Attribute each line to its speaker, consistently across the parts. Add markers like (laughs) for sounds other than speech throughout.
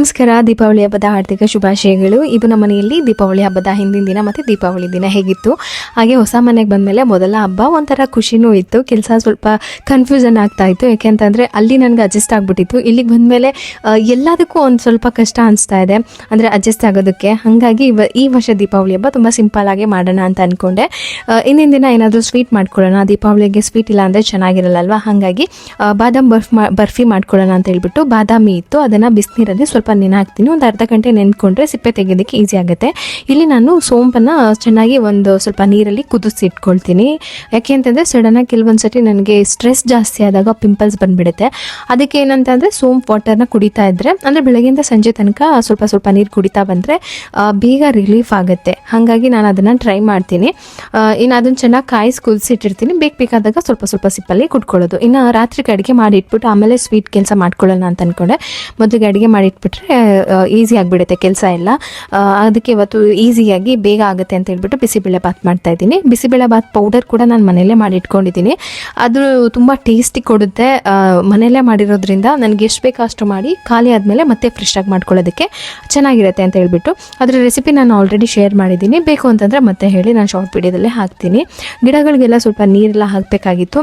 Speaker 1: ನಮಸ್ಕಾರ. ದೀಪಾವಳಿ ಹಬ್ಬದ ಆರ್ಥಿಕ ಶುಭಾಶಯಗಳು. ಇದು ನಮ್ಮ ಮನೆಯಲ್ಲಿ ದೀಪಾವಳಿ ಹಬ್ಬದ ಹಿಂದಿನ ದಿನ ಮತ್ತು ದೀಪಾವಳಿ ದಿನ ಹೇಗಿತ್ತು? ಹಾಗೆ ಹೊಸ ಮನೆಗೆ ಬಂದಮೇಲೆ ಮೊದಲ ಹಬ್ಬ ಒಂಥರ ಖುಷಿನೂ ಇತ್ತು. ಕೆಲಸ ಸ್ವಲ್ಪ ಕನ್ಫ್ಯೂಷನ್ ಆಗ್ತಾ ಇತ್ತು. ಯಾಕೆಂತಂದರೆ ಅಲ್ಲಿ ನನಗೆ ಅಡ್ಜಸ್ಟ್ ಆಗಿಬಿಟ್ಟಿತ್ತು. ಇಲ್ಲಿಗೆ ಬಂದಮೇಲೆ ಎಲ್ಲದಕ್ಕೂ ಒಂದು ಸ್ವಲ್ಪ ಕಷ್ಟ ಅನಿಸ್ತಾ ಇದೆ. ಅಂದರೆ ಅಡ್ಜಸ್ಟ್ ಆಗೋದಕ್ಕೆ. ಹಾಗಾಗಿ ಇವ, ಈ ವರ್ಷ ದೀಪಾವಳಿ ಹಬ್ಬ ತುಂಬ ಆಗಿ ಮಾಡೋಣ ಅಂತ ಅಂದ್ಕೊಂಡೆ ಇಂದಿನ ದಿನ ಏನಾದರೂ ಸ್ವೀಟ್ ಮಾಡ್ಕೊಳ್ಳೋಣ. ದೀಪಾವಳಿಗೆ ಸ್ವೀಟ್ ಇಲ್ಲ ಅಂದರೆ ಚೆನ್ನಾಗಿರಲ್ಲಲ್ವಾ? ಹಾಗಾಗಿ ಬಾದಾಮ್ ಬರ್ಫ್ ಬರ್ಫಿ ಮಾಡ್ಕೊಳ್ಳೋಣ ಅಂತ ಹೇಳ್ಬಿಟ್ಟು ಬಾದಾಮಿ ಇತ್ತು. ಅದನ್ನು ಬಿಸಿನೀರಲ್ಲಿ ಸ್ವಲ್ಪ ನೆನೆ ಹಾಕ್ತೀನಿ. ಒಂದು ಅರ್ಧ ಗಂಟೆ ನೆನ್ಕೊಂಡ್ರೆ ಸಿಪ್ಪೆ ತೆಗೆಯೋದಕ್ಕೆ ಈಸಿ ಆಗುತ್ತೆ. ಇಲ್ಲಿ ನಾನು ಸೋಂಪನ್ನು ಚೆನ್ನಾಗಿ ಒಂದು ಸ್ವಲ್ಪ ನೀರಲ್ಲಿ ಕುದಿಸಿ ಇಟ್ಕೊಳ್ತೀನಿ. ಯಾಕೆ ಅಂತಂದರೆ ಸಡನ್ನಾಗಿ ಕೆಲವೊಂದು ಸತಿ ನನಗೆ ಸ್ಟ್ರೆಸ್ ಜಾಸ್ತಿ ಆದಾಗ ಪಿಂಪಲ್ಸ್ ಬಂದುಬಿಡುತ್ತೆ. ಅದಕ್ಕೆ ಏನಂತಂದರೆ ಸೋಂಪ್ ವಾಟರ್ನ ಕುಡಿತಾ ಇದ್ದರೆ ಅಂದರೆ ಬೆಳಗ್ಗೆಯಿಂದ ಸಂಜೆ ತನಕ ಸ್ವಲ್ಪ ಸ್ವಲ್ಪ ನೀರು ಕುಡಿತಾ ಬಂದರೆ ಬೇಗ ರಿಲೀಫ್ ಆಗುತ್ತೆ. ಹಾಗಾಗಿ ನಾನು ಅದನ್ನು ಟ್ರೈ ಮಾಡ್ತೀನಿ. ಇನ್ನು ಅದನ್ನು ಚೆನ್ನಾಗಿ ಕಾಯಿಸಿ ಕುದಿಸಿಟ್ಟಿರ್ತೀನಿ. ಬೇಗ ಬೇಕಾದಾಗ ಸ್ವಲ್ಪ ಸ್ವಲ್ಪ ಸಿಪ್ಪಲ್ಲಿ ಕುಟ್ಕೊಳ್ಳೋದು. ಇನ್ನು ರಾತ್ರಿಗೆ ಅಡುಗೆ ಮಾಡಿ ಇಟ್ಬಿಟ್ಟು ಆಮೇಲೆ ಸ್ವೀಟ್ ಕೆಲಸ ಮಾಡ್ಕೊಳ್ಳೋಣ ಅಂತ ಅಂದ್ಕೊಂಡೆ ಮೊದಲಿಗೆ ಅಡುಗೆ ಮಾಡಿ ಇಟ್ಬಿಟ್ರೆ ಈಸಿ ಆಗಿಬಿಡುತ್ತೆ ಕೆಲಸ ಎಲ್ಲ. ಅದಕ್ಕೆ ಇವತ್ತು ಈಸಿಯಾಗಿ ಬೇಗ ಆಗುತ್ತೆ ಅಂತ ಹೇಳ್ಬಿಟ್ಟು ಬಿಸಿಬೇಳೆ ಬಾತ್ ಮಾಡ್ತಾ ಇದ್ದೀನಿ. ಬಿಸಿಬೇಳೆ ಬಾತ್ ಪೌಡರ್ ಕೂಡ ನಾನು ಮನೆಯಲ್ಲೇ ಮಾಡಿ ಇಟ್ಕೊಂಡಿದ್ದೀನಿ ಅದು ತುಂಬ ಟೇಸ್ಟಿ ಕೊಡುತ್ತೆ. ಮನೆಯಲ್ಲೇ ಮಾಡಿರೋದ್ರಿಂದ ನನಗೆ ಎಷ್ಟು ಬೇಕೋ ಅಷ್ಟು ಮಾಡಿ ಖಾಲಿ ಆದಮೇಲೆ ಮತ್ತೆ ಫ್ರೆಶ್ ಆಗಿ ಮಾಡ್ಕೊಳ್ಳೋದಕ್ಕೆ ಚೆನ್ನಾಗಿರುತ್ತೆ ಅಂತ ಹೇಳ್ಬಿಟ್ಟು ಅದರ ರೆಸಿಪಿ ನಾನು ಆಲ್ರೆಡಿ ಶೇರ್ ಮಾಡಿದ್ದೀನಿ. ಬೇಕು ಅಂತಂದರೆ ಮತ್ತೆ ಹೇಳಿ, ನಾನು ಶಾರ್ಟ್ ವಿಡಿಯೋದಲ್ಲೇ ಹಾಕ್ತೀನಿ. ಗಿಡಗಳಿಗೆಲ್ಲ ಸ್ವಲ್ಪ ನೀರೆಲ್ಲ ಹಾಕಬೇಕಾಗಿತ್ತು.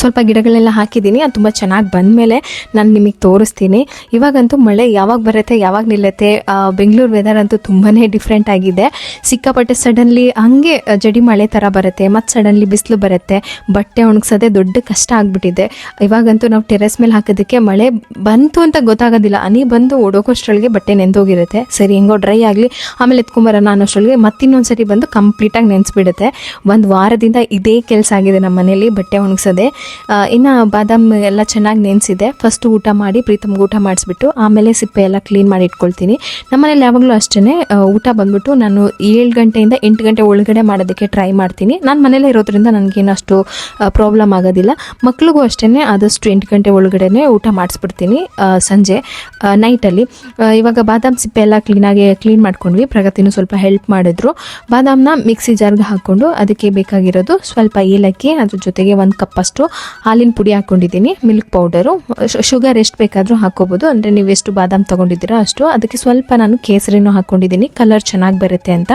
Speaker 1: ಸ್ವಲ್ಪ ಗಿಡಗಳೆಲ್ಲ ಹಾಕಿದ್ದೀನಿ, ಅದು ತುಂಬ ಚೆನ್ನಾಗಿ ಬಂದಮೇಲೆ ನಾನು ನಿಮಗೆ ತೋರಿಸ್ತೀನಿ. ಇವಾಗಂತೂ ಮಳೆ ಯಾವಾಗ ಬರುತ್ತೆ, ಯಾವಾಗ ನಿಲ್ಲುತ್ತೆ ಬೆಂಗಳೂರು ವೆದರ್ ಅಂತೂ ತುಂಬಾ ಡಿಫ್ರೆಂಟ್ ಆಗಿದೆ. ಸಿಕ್ಕಾಪಟ್ಟೆ ಸಡನ್ಲಿ ಹಂಗೆ ಜಡಿ ಮಳೆ ಥರ ಬರುತ್ತೆ, ಮತ್ತು ಸಡನ್ಲಿ ಬಿಸಿಲು ಬರುತ್ತೆ, ಬಟ್ಟೆ ಒಣಗಿಸೋದೇ ದೊಡ್ಡ ಕಷ್ಟ ಆಗಿಬಿಟ್ಟಿದೆ. ಇವಾಗಂತೂ ನಾವು ಟೆರೆಸ್ ಮೇಲೆ ಹಾಕೋದಕ್ಕೆ ಮಳೆ ಬಂತು ಅಂತ ಗೊತ್ತಾಗೋದಿಲ್ಲ ಅನಿ ಬಂದು ಓಡೋಕೋಷ್ಟ್ರೊಳಗೆ ಬಟ್ಟೆ ನೆಂದೋಗಿರುತ್ತೆ. ಸರಿ, ಹೆಂಗೋ ಡ್ರೈ ಆಗಲಿ, ಆಮೇಲೆ ಎತ್ಕೊಂಬರೋಣ ಅನ್ನೋಷ್ಟ್ರೊಳಗೆ ಮತ್ತಿನ್ನೊಂದು ಸರಿ ಬಂದು ಕಂಪ್ಲೀಟಾಗಿ ನೆನೆಸ್ಬಿಡುತ್ತೆ. ಒಂದು ವಾರದಿಂದ ಇದೇ ಕೆಲಸ ಆಗಿದೆ ನಮ್ಮ ಮನೇಲಿ ಬಟ್ಟೆ ಒಣಗ್ಸೋದೆ. ಇನ್ನು ಬಾದಾಮ್ ಎಲ್ಲ ಚೆನ್ನಾಗಿ ನೆನೆಸಿದೆ. ಫಸ್ಟ್ ಊಟ ಮಾಡಿ, ಪ್ರೀತಮ್ಗೆ ಊಟ ಮಾಡಿಸ್ಬಿಟ್ಟು, ಆಮೇಲೆ ಸಿಪ್ಪೆ ಎಲ್ಲ ಕ್ಲೀನ್ ಮಾಡಿ ಇಟ್ಕೊಳ್ತೀನಿ. ನಮ್ಮನೇಲಿ ಯಾವಾಗಲೂ ಅಷ್ಟೇ ಊಟ ಬಂದ್ಬಿಟ್ಟು ನಾನು ಏಳು ಗಂಟೆಯಿಂದ ಎಂಟು ಗಂಟೆ ಒಳಗಡೆ ಮಾಡೋದಕ್ಕೆ ಟ್ರೈ ಮಾಡ್ತೀನಿ. ನಾನು ಮನೇಲೇ ಇರೋದ್ರಿಂದ ನನಗೇನು ಅಷ್ಟು ಪ್ರಾಬ್ಲಮ್ ಆಗೋದಿಲ್ಲ. ಮಕ್ಳಿಗೂ ಅಷ್ಟೇ ಆದಷ್ಟು ಎಂಟು ಗಂಟೆ ಒಳಗಡೆ ಊಟ ಮಾಡಿಸ್ಬಿಡ್ತೀನಿ ಸಂಜೆ ನೈಟಲ್ಲಿ ಇವಾಗ ಬಾದಾಮ್ ಸಿಪ್ಪೆ ಎಲ್ಲ ಕ್ಲೀನಾಗಿ ಕ್ಲೀನ್ ಮಾಡ್ಕೊಂಡ್ವಿ. ಪ್ರಗತಿನೂ ಸ್ವಲ್ಪ ಹೆಲ್ಪ್ ಮಾಡಿದ್ರು. ಬಾದಾಮ್ನ ಮಿಕ್ಸಿ ಜಾರ್ಗೆ ಹಾಕ್ಕೊಂಡು ಅದಕ್ಕೆ ಬೇಕಾಗಿರೋದು ಸ್ವಲ್ಪ ಏಲಕ್ಕಿ, ಅದ್ರ ಜೊತೆಗೆ ಒಂದು ಕಪ್ಪಷ್ಟು ಹಾಲಿನ ಪುಡಿ ಹಾಕ್ಕೊಂಡಿದ್ದೀನಿ ಮಿಲ್ಕ್ ಪೌಡರು ಶುಗರ್ ಎಷ್ಟು ಬೇಕಾದರೂ ಹಾಕ್ಕೋಬೋದು. ಅಂದರೆ ನೀವು ಎಷ್ಟು ಬಾದಾಮ್ ತೊಗೊಂಡಿದ್ದೀರೋ ಅಷ್ಟು. ಅದಕ್ಕೆ ಸ್ವಲ್ಪ ನಾನು ಕೇಸರಿನೂ ಹಾಕ್ಕೊಂಡಿದ್ದೀನಿ ಕಲರ್ ಚೆನ್ನಾಗಿ ಬರುತ್ತೆ ಅಂತ.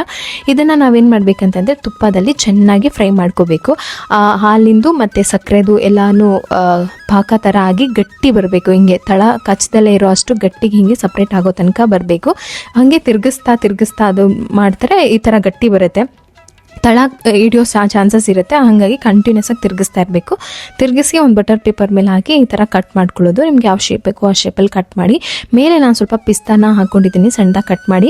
Speaker 1: ಇದನ್ನು ನಾವೇನು ಮಾಡಬೇಕಂತಂದರೆ ತುಪ್ಪದಲ್ಲಿ ಚೆನ್ನಾಗಿ ಫ್ರೈ ಮಾಡ್ಕೋಬೇಕು. ಹಾಲಿಂದು ಮತ್ತು ಸಕ್ಕರೆದು ಎಲ್ಲಾನು ಪಾಕ ಥರ ಆಗಿ ಗಟ್ಟಿ ಬರಬೇಕು. ಹಿಂಗೆ ತಳ ಕಚ್ಚದಲ್ಲೇ ಇರೋ ಅಷ್ಟು ಗಟ್ಟಿಗೆ ಹಿಂಗೆ ಸಪ್ರೇಟ್ ಆಗೋ ತನಕ ಬರಬೇಕು. ಹಾಗೆ ತಿರುಗಿಸ್ತಾ ತಿರ್ಗಿಸ್ತಾ ಅದು ಮಾಡ್ತಾರೆ, ಈ ಥರ ಗಟ್ಟಿ ಬರುತ್ತೆ. ತಳ ಹಿಡಿಯೋ ಚಾನ್ಸಸ್ ಇರುತ್ತೆ. ಹಾಗಾಗಿ ಕಂಟಿನ್ಯೂಸ್ ಆಗಿ ತಿರುಗಿಸ್ತಾ ಇರಬೇಕು. ತಿರುಗಿಸಿ ಒಂದು ಬಟರ್ ಪೇಪರ್ ಮೇಲೆ ಹಾಕಿ ಈ ಥರ ಕಟ್ ಮಾಡ್ಕೊಳ್ಳೋದು. ನಿಮ್ಗೆ ಯಾವ ಶೇಪ್ ಬೇಕೋ ಆ ಶೇಪಲ್ಲಿ ಕಟ್ ಮಾಡಿ ಮೇಲೆ ನಾನು ಸ್ವಲ್ಪ ಪಿಸ್ತಾನ ಹಾಕ್ಕೊಂಡಿದ್ದೀನಿ ಸಣ್ಣದಾಗಿ ಕಟ್ ಮಾಡಿ.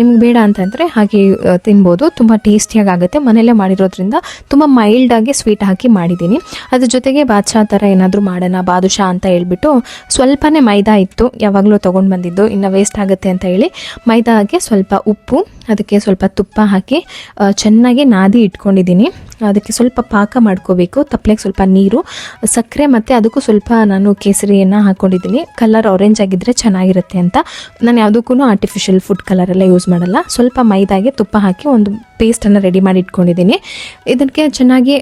Speaker 1: ನಿಮ್ಗೆ ಬೇಡ ಅಂತಂದರೆ ಹಾಗೆ ತಿನ್ಬೋದು. ತುಂಬ ಟೇಸ್ಟಿಯಾಗಿ ಆಗುತ್ತೆ. ಮನೆಯಲ್ಲೇ ಮಾಡಿರೋದ್ರಿಂದ ತುಂಬ ಮೈಲ್ಡಾಗಿ ಸ್ವೀಟ್ ಹಾಕಿ ಮಾಡಿದ್ದೀನಿ. ಅದ್ರ ಜೊತೆಗೆ ಬಾದ್ಶಾ ಥರ ಏನಾದರೂ ಮಾಡೋಣ ಬಾದುಷಾ ಅಂತ ಹೇಳ್ಬಿಟ್ಟು ಸ್ವಲ್ಪನೇ ಮೈದಾ ಇತ್ತು. ಯಾವಾಗಲೂ ತೊಗೊಂಡು ಬಂದಿದ್ದು. ಇನ್ನು ವೇಸ್ಟ್ ಆಗುತ್ತೆ ಅಂತ ಹೇಳಿ ಮೈದಾಗೆ ಸ್ವಲ್ಪ ಉಪ್ಪು ಅದಕ್ಕೆ ಸ್ವಲ್ಪ ತುಪ್ಪ ಹಾಕಿ ಆ, ನಾದಿ ಇಟ್ಕೊಂಡಿದ್ದೀನಿ. ಅದಕ್ಕೆ ಸ್ವಲ್ಪ ಪಾಕ ಮಾಡ್ಕೋಬೇಕು. ತಪ್ಪಲೆಗೆ ಸ್ವಲ್ಪ ನೀರು, ಸಕ್ಕರೆ ಮತ್ತು ಅದಕ್ಕೂ ಸ್ವಲ್ಪ ನಾನು ಕೇಸರಿಯನ್ನು ಹಾಕ್ಕೊಂಡಿದ್ದೀನಿ ಕಲರ್ ಆರೆಂಜ್ ಆಗಿದ್ದರೆ ಚೆನ್ನಾಗಿರುತ್ತೆ ಅಂತ. ನಾನು ಯಾವುದಕ್ಕೂ ಆರ್ಟಿಫಿಷಿಯಲ್ ಫುಡ್ ಕಲರೆಲ್ಲ ಯೂಸ್ ಮಾಡಲ್ಲ. ಸ್ವಲ್ಪ ಮೈದಾಗೆ ತುಪ್ಪ ಹಾಕಿ ಒಂದು ಪೇಸ್ಟನ್ನು ರೆಡಿ ಮಾಡಿ ಇಟ್ಕೊಂಡಿದ್ದೀನಿ. ಇದಕ್ಕೆ ಚೆನ್ನಾಗಿ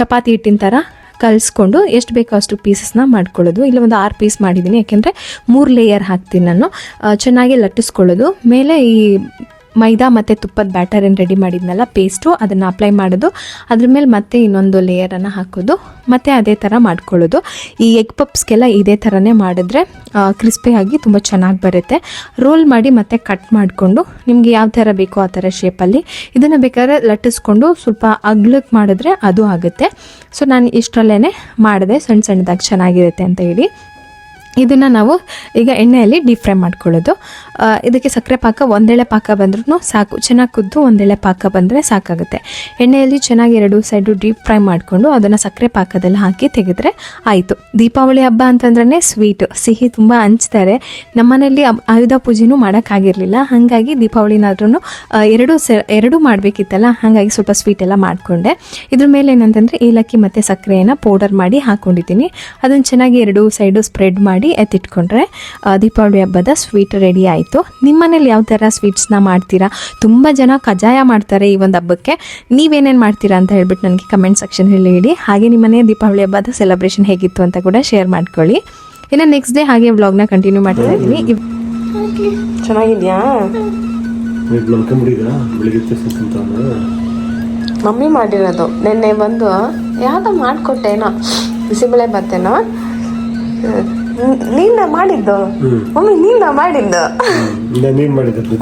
Speaker 1: ಚಪಾತಿ ಹಿಟ್ಟಿನ ಥರ ಕಲಿಸ್ಕೊಂಡು ಎಷ್ಟು ಬೇಕೋ ಅಷ್ಟು ಪೀಸಸ್ನ ಮಾಡ್ಕೊಳ್ಳೋದು. ಇಲ್ಲ ಒಂದು ಆರು ಪೀಸ್ ಮಾಡಿದ್ದೀನಿ. ಯಾಕೆಂದರೆ ಮೂರು ಲೇಯರ್ ಹಾಕ್ತೀನಿ ನಾನು. ಚೆನ್ನಾಗಿ ಲಟ್ಟಿಸ್ಕೊಳ್ಳೋದು. ಮೇಲೆ ಈ ಮೈದಾ ಮತ್ತು ತುಪ್ಪದ ಬ್ಯಾಟರ್ ಏನು ರೆಡಿ ಮಾಡಿದ್ನಲ್ಲ ಪೇಸ್ಟು ಅದನ್ನು ಅಪ್ಲೈ ಮಾಡೋದು. ಅದ್ರ ಮೇಲೆ ಮತ್ತೆ ಇನ್ನೊಂದು ಲೇಯರನ್ನು ಹಾಕೋದು. ಮತ್ತು ಅದೇ ಥರ ಮಾಡ್ಕೊಳ್ಳೋದು. ಈ ಎಗ್ ಪಪ್ಸ್ಗೆಲ್ಲ ಇದೇ ಥರನೇ ಮಾಡಿದ್ರೆ ಕ್ರಿಸ್ಪಿಯಾಗಿ ತುಂಬ ಚೆನ್ನಾಗಿ ಬರುತ್ತೆ. ರೋಲ್ ಮಾಡಿ ಮತ್ತೆ ಕಟ್ ಮಾಡಿಕೊಂಡು, ನಿಮಗೆ ಯಾವ ಥರ ಬೇಕೋ ಆ ಥರ ಶೇಪಲ್ಲಿ ಇದನ್ನು ಬೇಕಾದ್ರೆ ಲಟ್ಟಿಸ್ಕೊಂಡು ಸ್ವಲ್ಪ ಅಗ್ಲಕ್ಕೆ ಮಾಡಿದ್ರೆ ಅದು ಆಗುತ್ತೆ. ಸೊ ನಾನು ಇಷ್ಟರಲ್ಲೇ ಮಾಡಿದೆ ಸಣ್ಣ ಸಣ್ಣದಾಗಿ ಚೆನ್ನಾಗಿರುತ್ತೆ ಅಂತ ಹೇಳಿ. ಇದನ್ನು ನಾವು ಈಗ ಎಣ್ಣೆಯಲ್ಲಿ ಡೀಪ್ ಫ್ರೈ ಮಾಡ್ಕೊಳ್ಳೋದು. ಇದಕ್ಕೆ ಸಕ್ಕರೆ ಪಾಕ ಒಂದೆಳೆ ಪಾಕ ಬಂದ್ರೂ ಸಾಕು. ಚೆನ್ನಾಗಿ ಕುದ್ದು ಒಂದೆಳೆ ಪಾಕ ಬಂದರೆ ಸಾಕಾಗುತ್ತೆ. ಎಣ್ಣೆಯಲ್ಲಿ ಚೆನ್ನಾಗಿ ಎರಡು ಸೈಡು ಡೀಪ್ ಫ್ರೈ ಮಾಡಿಕೊಂಡು ಅದನ್ನು ಸಕ್ಕರೆ ಪಾಕದಲ್ಲಿ ಹಾಕಿ ತೆಗೆದ್ರೆ ಆಯಿತು. ದೀಪಾವಳಿ ಹಬ್ಬ ಅಂತಂದ್ರೆ ಸ್ವೀಟು. ಸಿಹಿ ತುಂಬ ಹಂಚ್ತಾರೆ. ನಮ್ಮನೇಲಿ ಅಬ್- ಆಯುಧ ಪೂಜೆನೂ ಮಾಡೋಕ್ಕಾಗಿರಲಿಲ್ಲ. ಹಾಗಾಗಿ ದೀಪಾವಳಿನಾದ್ರೂ ಎರಡು ಸ, ಎರಡು ಮಾಡಬೇಕಿತ್ತಲ್ಲ, ಹಾಗಾಗಿ ಸ್ವಲ್ಪ ಸ್ವೀಟ್ ಎಲ್ಲ ಮಾಡಿಕೊಂಡೆ. ಇದ್ರ ಮೇಲೆ ಏನಂತಂದರೆ ಏಲಕ್ಕಿ ಮತ್ತು ಸಕ್ಕರೆಯನ್ನು ಪೌಡರ್ ಮಾಡಿ ಹಾಕ್ಕೊಂಡಿದ್ದೀನಿ ಅದನ್ನು ಚೆನ್ನಾಗಿ ಎರಡು ಸೈಡು ಸ್ಪ್ರೆಡ್ ಮಾಡಿ ಎತ್ತಿಟ್ಕೊಂಡ್ರೆ ದೀಪಾವಳಿ ಹಬ್ಬದ ಸ್ವೀಟ್ ರೆಡಿ ಆಯಿತು. ನಿಮ್ಮ ಮನೇಲಿ ಯಾವ ಥರ ಸ್ವೀಟ್ಸ್ನ ಮಾಡ್ತೀರಾ? ತುಂಬ ಜನ ಕಜಾಯ ಮಾಡ್ತಾರೆ ಈ ಒಂದು ಹಬ್ಬಕ್ಕೆ. ನೀವೇನೇನು ಮಾಡ್ತೀರಾ ಅಂತ ಹೇಳ್ಬಿಟ್ಟು ನನಗೆ ಕಮೆಂಟ್ ಸೆಕ್ಷನಲ್ಲಿ ಹೇಳಿ. ಹಾಗೆ ನಿಮ್ಮ ಮನೆ ದೀಪಾವಳಿ ಹಬ್ಬದ ಸೆಲೆಬ್ರೇಷನ್ ಹೇಗಿತ್ತು ಅಂತ ಕೂಡ ಶೇರ್ ಮಾಡ್ಕೊಳ್ಳಿ. ಇನ್ನು ನೆಕ್ಸ್ಟ್ ಡೇ ಹಾಗೆ ವ್ಲಾಗ್ನ ಕಂಟಿನ್ಯೂ ಮಾಡ್ತಾ ಇದ್ದೀನಿ. ಚೆನ್ನಾಗಿದೆಯಾ? ಮಮ್ಮಿ ಮಾಡಿರೋದು. ನಿನ್ನೆ ಬಂದು ಯಾವುದೋ ಮಾಡಿಕೊಟ್ಟೇನೋ. ಬಿಸಿಬೇಳೆ ಬತ್ತೇನೋ? ನೀನ ಮಾಡಿದ್ದು. ಮಮ್ಮಿ ನೀನ ಮಾಡಿದ್ದು.
Speaker 2: ನೀನ್ ಮಾಡಿದ್ದು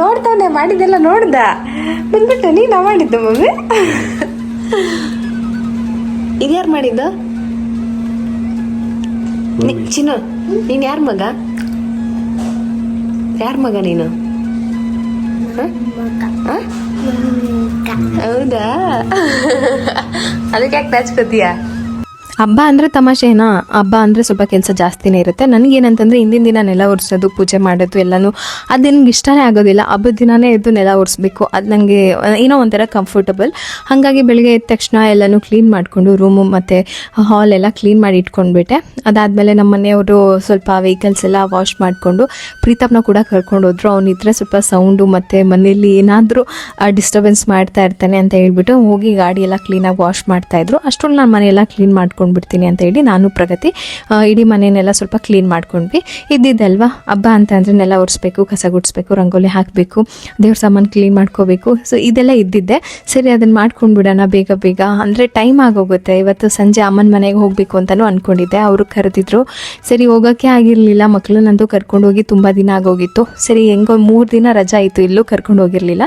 Speaker 1: ನೋಡ್ತಾನೆ ಮಾಡಿದ್ದೆಲ್ಲ ನೋಡ್ದ. ಬಂದ್ಬಿಟ್ಟು ನೀನ ಮಾಡಿದ್ದು ಮಮ್ಮಿ ಇದ್ಯಾರು ಮಾಡಿದ್ದು? ಚಿನ್ನ ಚಿನ್ನು ನೀನ್ ಯಾರ ಮಗ? ಯಾರ ಮಗ ನೀನು? ಹ? ಹ? ಹೌದಾ? ಅದಕ್ಕೆ ಯಾಕೆ ನಾಚ್ಕೋತೀಯ ಹಬ್ಬ ಅಂದರೆ ತಮಾಷೆನಾ? ಹಬ್ಬ ಅಂದರೆ ಸ್ವಲ್ಪ ಕೆಲಸ ಜಾಸ್ತಿನೇ ಇರುತ್ತೆ. ನನಗೇನಂತಂದರೆ ಹಿಂದಿನ ದಿನ ನೆಲ ಒರೆಸೋದು, ಪೂಜೆ ಮಾಡೋದು ಎಲ್ಲನೂ ಅದು ನನಗೆ ಇಷ್ಟನೇ ಆಗೋದಿಲ್ಲ. ಹಬ್ಬದ ದಿನಾನೇ ಎದ್ದು ನೆಲ ಒರೆಸ್ಬೇಕು. ಅದು ನನಗೆ ಏನೋ ಒಂಥರ ಕಂಫರ್ಟಬಲ್ ಹಾಗಾಗಿ ಬೆಳಿಗ್ಗೆ ಎದ್ದ ತಕ್ಷಣ ಎಲ್ಲನೂ ಕ್ಲೀನ್ ಮಾಡಿಕೊಂಡು ರೂಮು ಮತ್ತು ಹಾಲ್ ಎಲ್ಲ ಕ್ಲೀನ್ ಮಾಡಿ ಇಟ್ಕೊಂಡ್ಬಿಟ್ಟೆ. ಅದಾದಮೇಲೆ ನಮ್ಮ ಮನೆಯವರು ಸ್ವಲ್ಪ ವೆಹಿಕಲ್ಸ್ ಎಲ್ಲ ವಾಶ್ ಮಾಡಿಕೊಂಡು ಪ್ರೀತಮ್ನ ಕೂಡ ಕರ್ಕೊಂಡು ಹೋದ್ರು. ಅವನಿದ್ರೆ ಸ್ವಲ್ಪ ಸೌಂಡು ಮತ್ತು ಮನೆಯಲ್ಲಿ ಏನಾದರೂ ಡಿಸ್ಟರ್ಬೆನ್ಸ್ ಮಾಡ್ತಾ ಇರ್ತಾನೆ ಅಂತ ಹೇಳ್ಬಿಟ್ಟು ಹೋಗಿ ಗಾಡಿ ಎಲ್ಲ ಕ್ಲೀನಾಗಿ ವಾಶ್ ಮಾಡ್ತಾಯಿದ್ರು ಅಷ್ಟರಲ್ಲಿ ನಾನು ಮನೆಯೆಲ್ಲ ಕ್ಲೀನ್ ಮಾಡ್ಕೊಂಡ್ಬಿಡ್ತೀನಿ ಅಂತ ಹೇಳಿ ನಾನು ಪ್ರಗತಿ ಇಡೀ ಮನೆಯನ್ನೆಲ್ಲ ಸ್ವಲ್ಪ ಕ್ಲೀನ್ ಮಾಡ್ಕೊಂಡ್ವಿ. ಇದ್ದಿದ್ದಲ್ವಾ? ಹಬ್ಬ ಅಂತ ಅಂದರೆ ನೆಲ ಒರೆಸ್ಬೇಕು, ಕಸ ಗುಡಿಸ್ಬೇಕು, ರಂಗೋಲಿ ಹಾಕಬೇಕು, ದೇವ್ರ ಸಾಮಾನು ಕ್ಲೀನ್ ಮಾಡ್ಕೋಬೇಕು. ಸೊ ಇದೆಲ್ಲ ಇದ್ದಿದ್ದೆ. ಸರಿ ಅದನ್ನು ಮಾಡ್ಕೊಂಡ್ಬಿಡೋಣ ಬೇಗ ಬೇಗ. ಅಂದರೆ ಟೈಮ್ ಆಗೋಗುತ್ತೆ. ಇವತ್ತು ಸಂಜೆ ಅಮ್ಮನ ಮನೆಗೆ ಹೋಗಬೇಕು ಅಂತಲೂ ಅಂದ್ಕೊಂಡಿದ್ದೆ ಅವರು ಕರೆದಿದ್ರು, ಸರಿ, ಹೋಗೋಕ್ಕೆ ಆಗಿರಲಿಲ್ಲ. ಮಕ್ಕಳು ಕರ್ಕೊಂಡು ಹೋಗಿ ತುಂಬ ದಿನ ಆಗೋಗಿತ್ತು. ಸರಿ, ಹೆಂಗೋ ಮೂರು ದಿನ ರಜಾ ಇತ್ತು, ಇಲ್ಲೂ ಕರ್ಕೊಂಡು ಹೋಗಿರಲಿಲ್ಲ.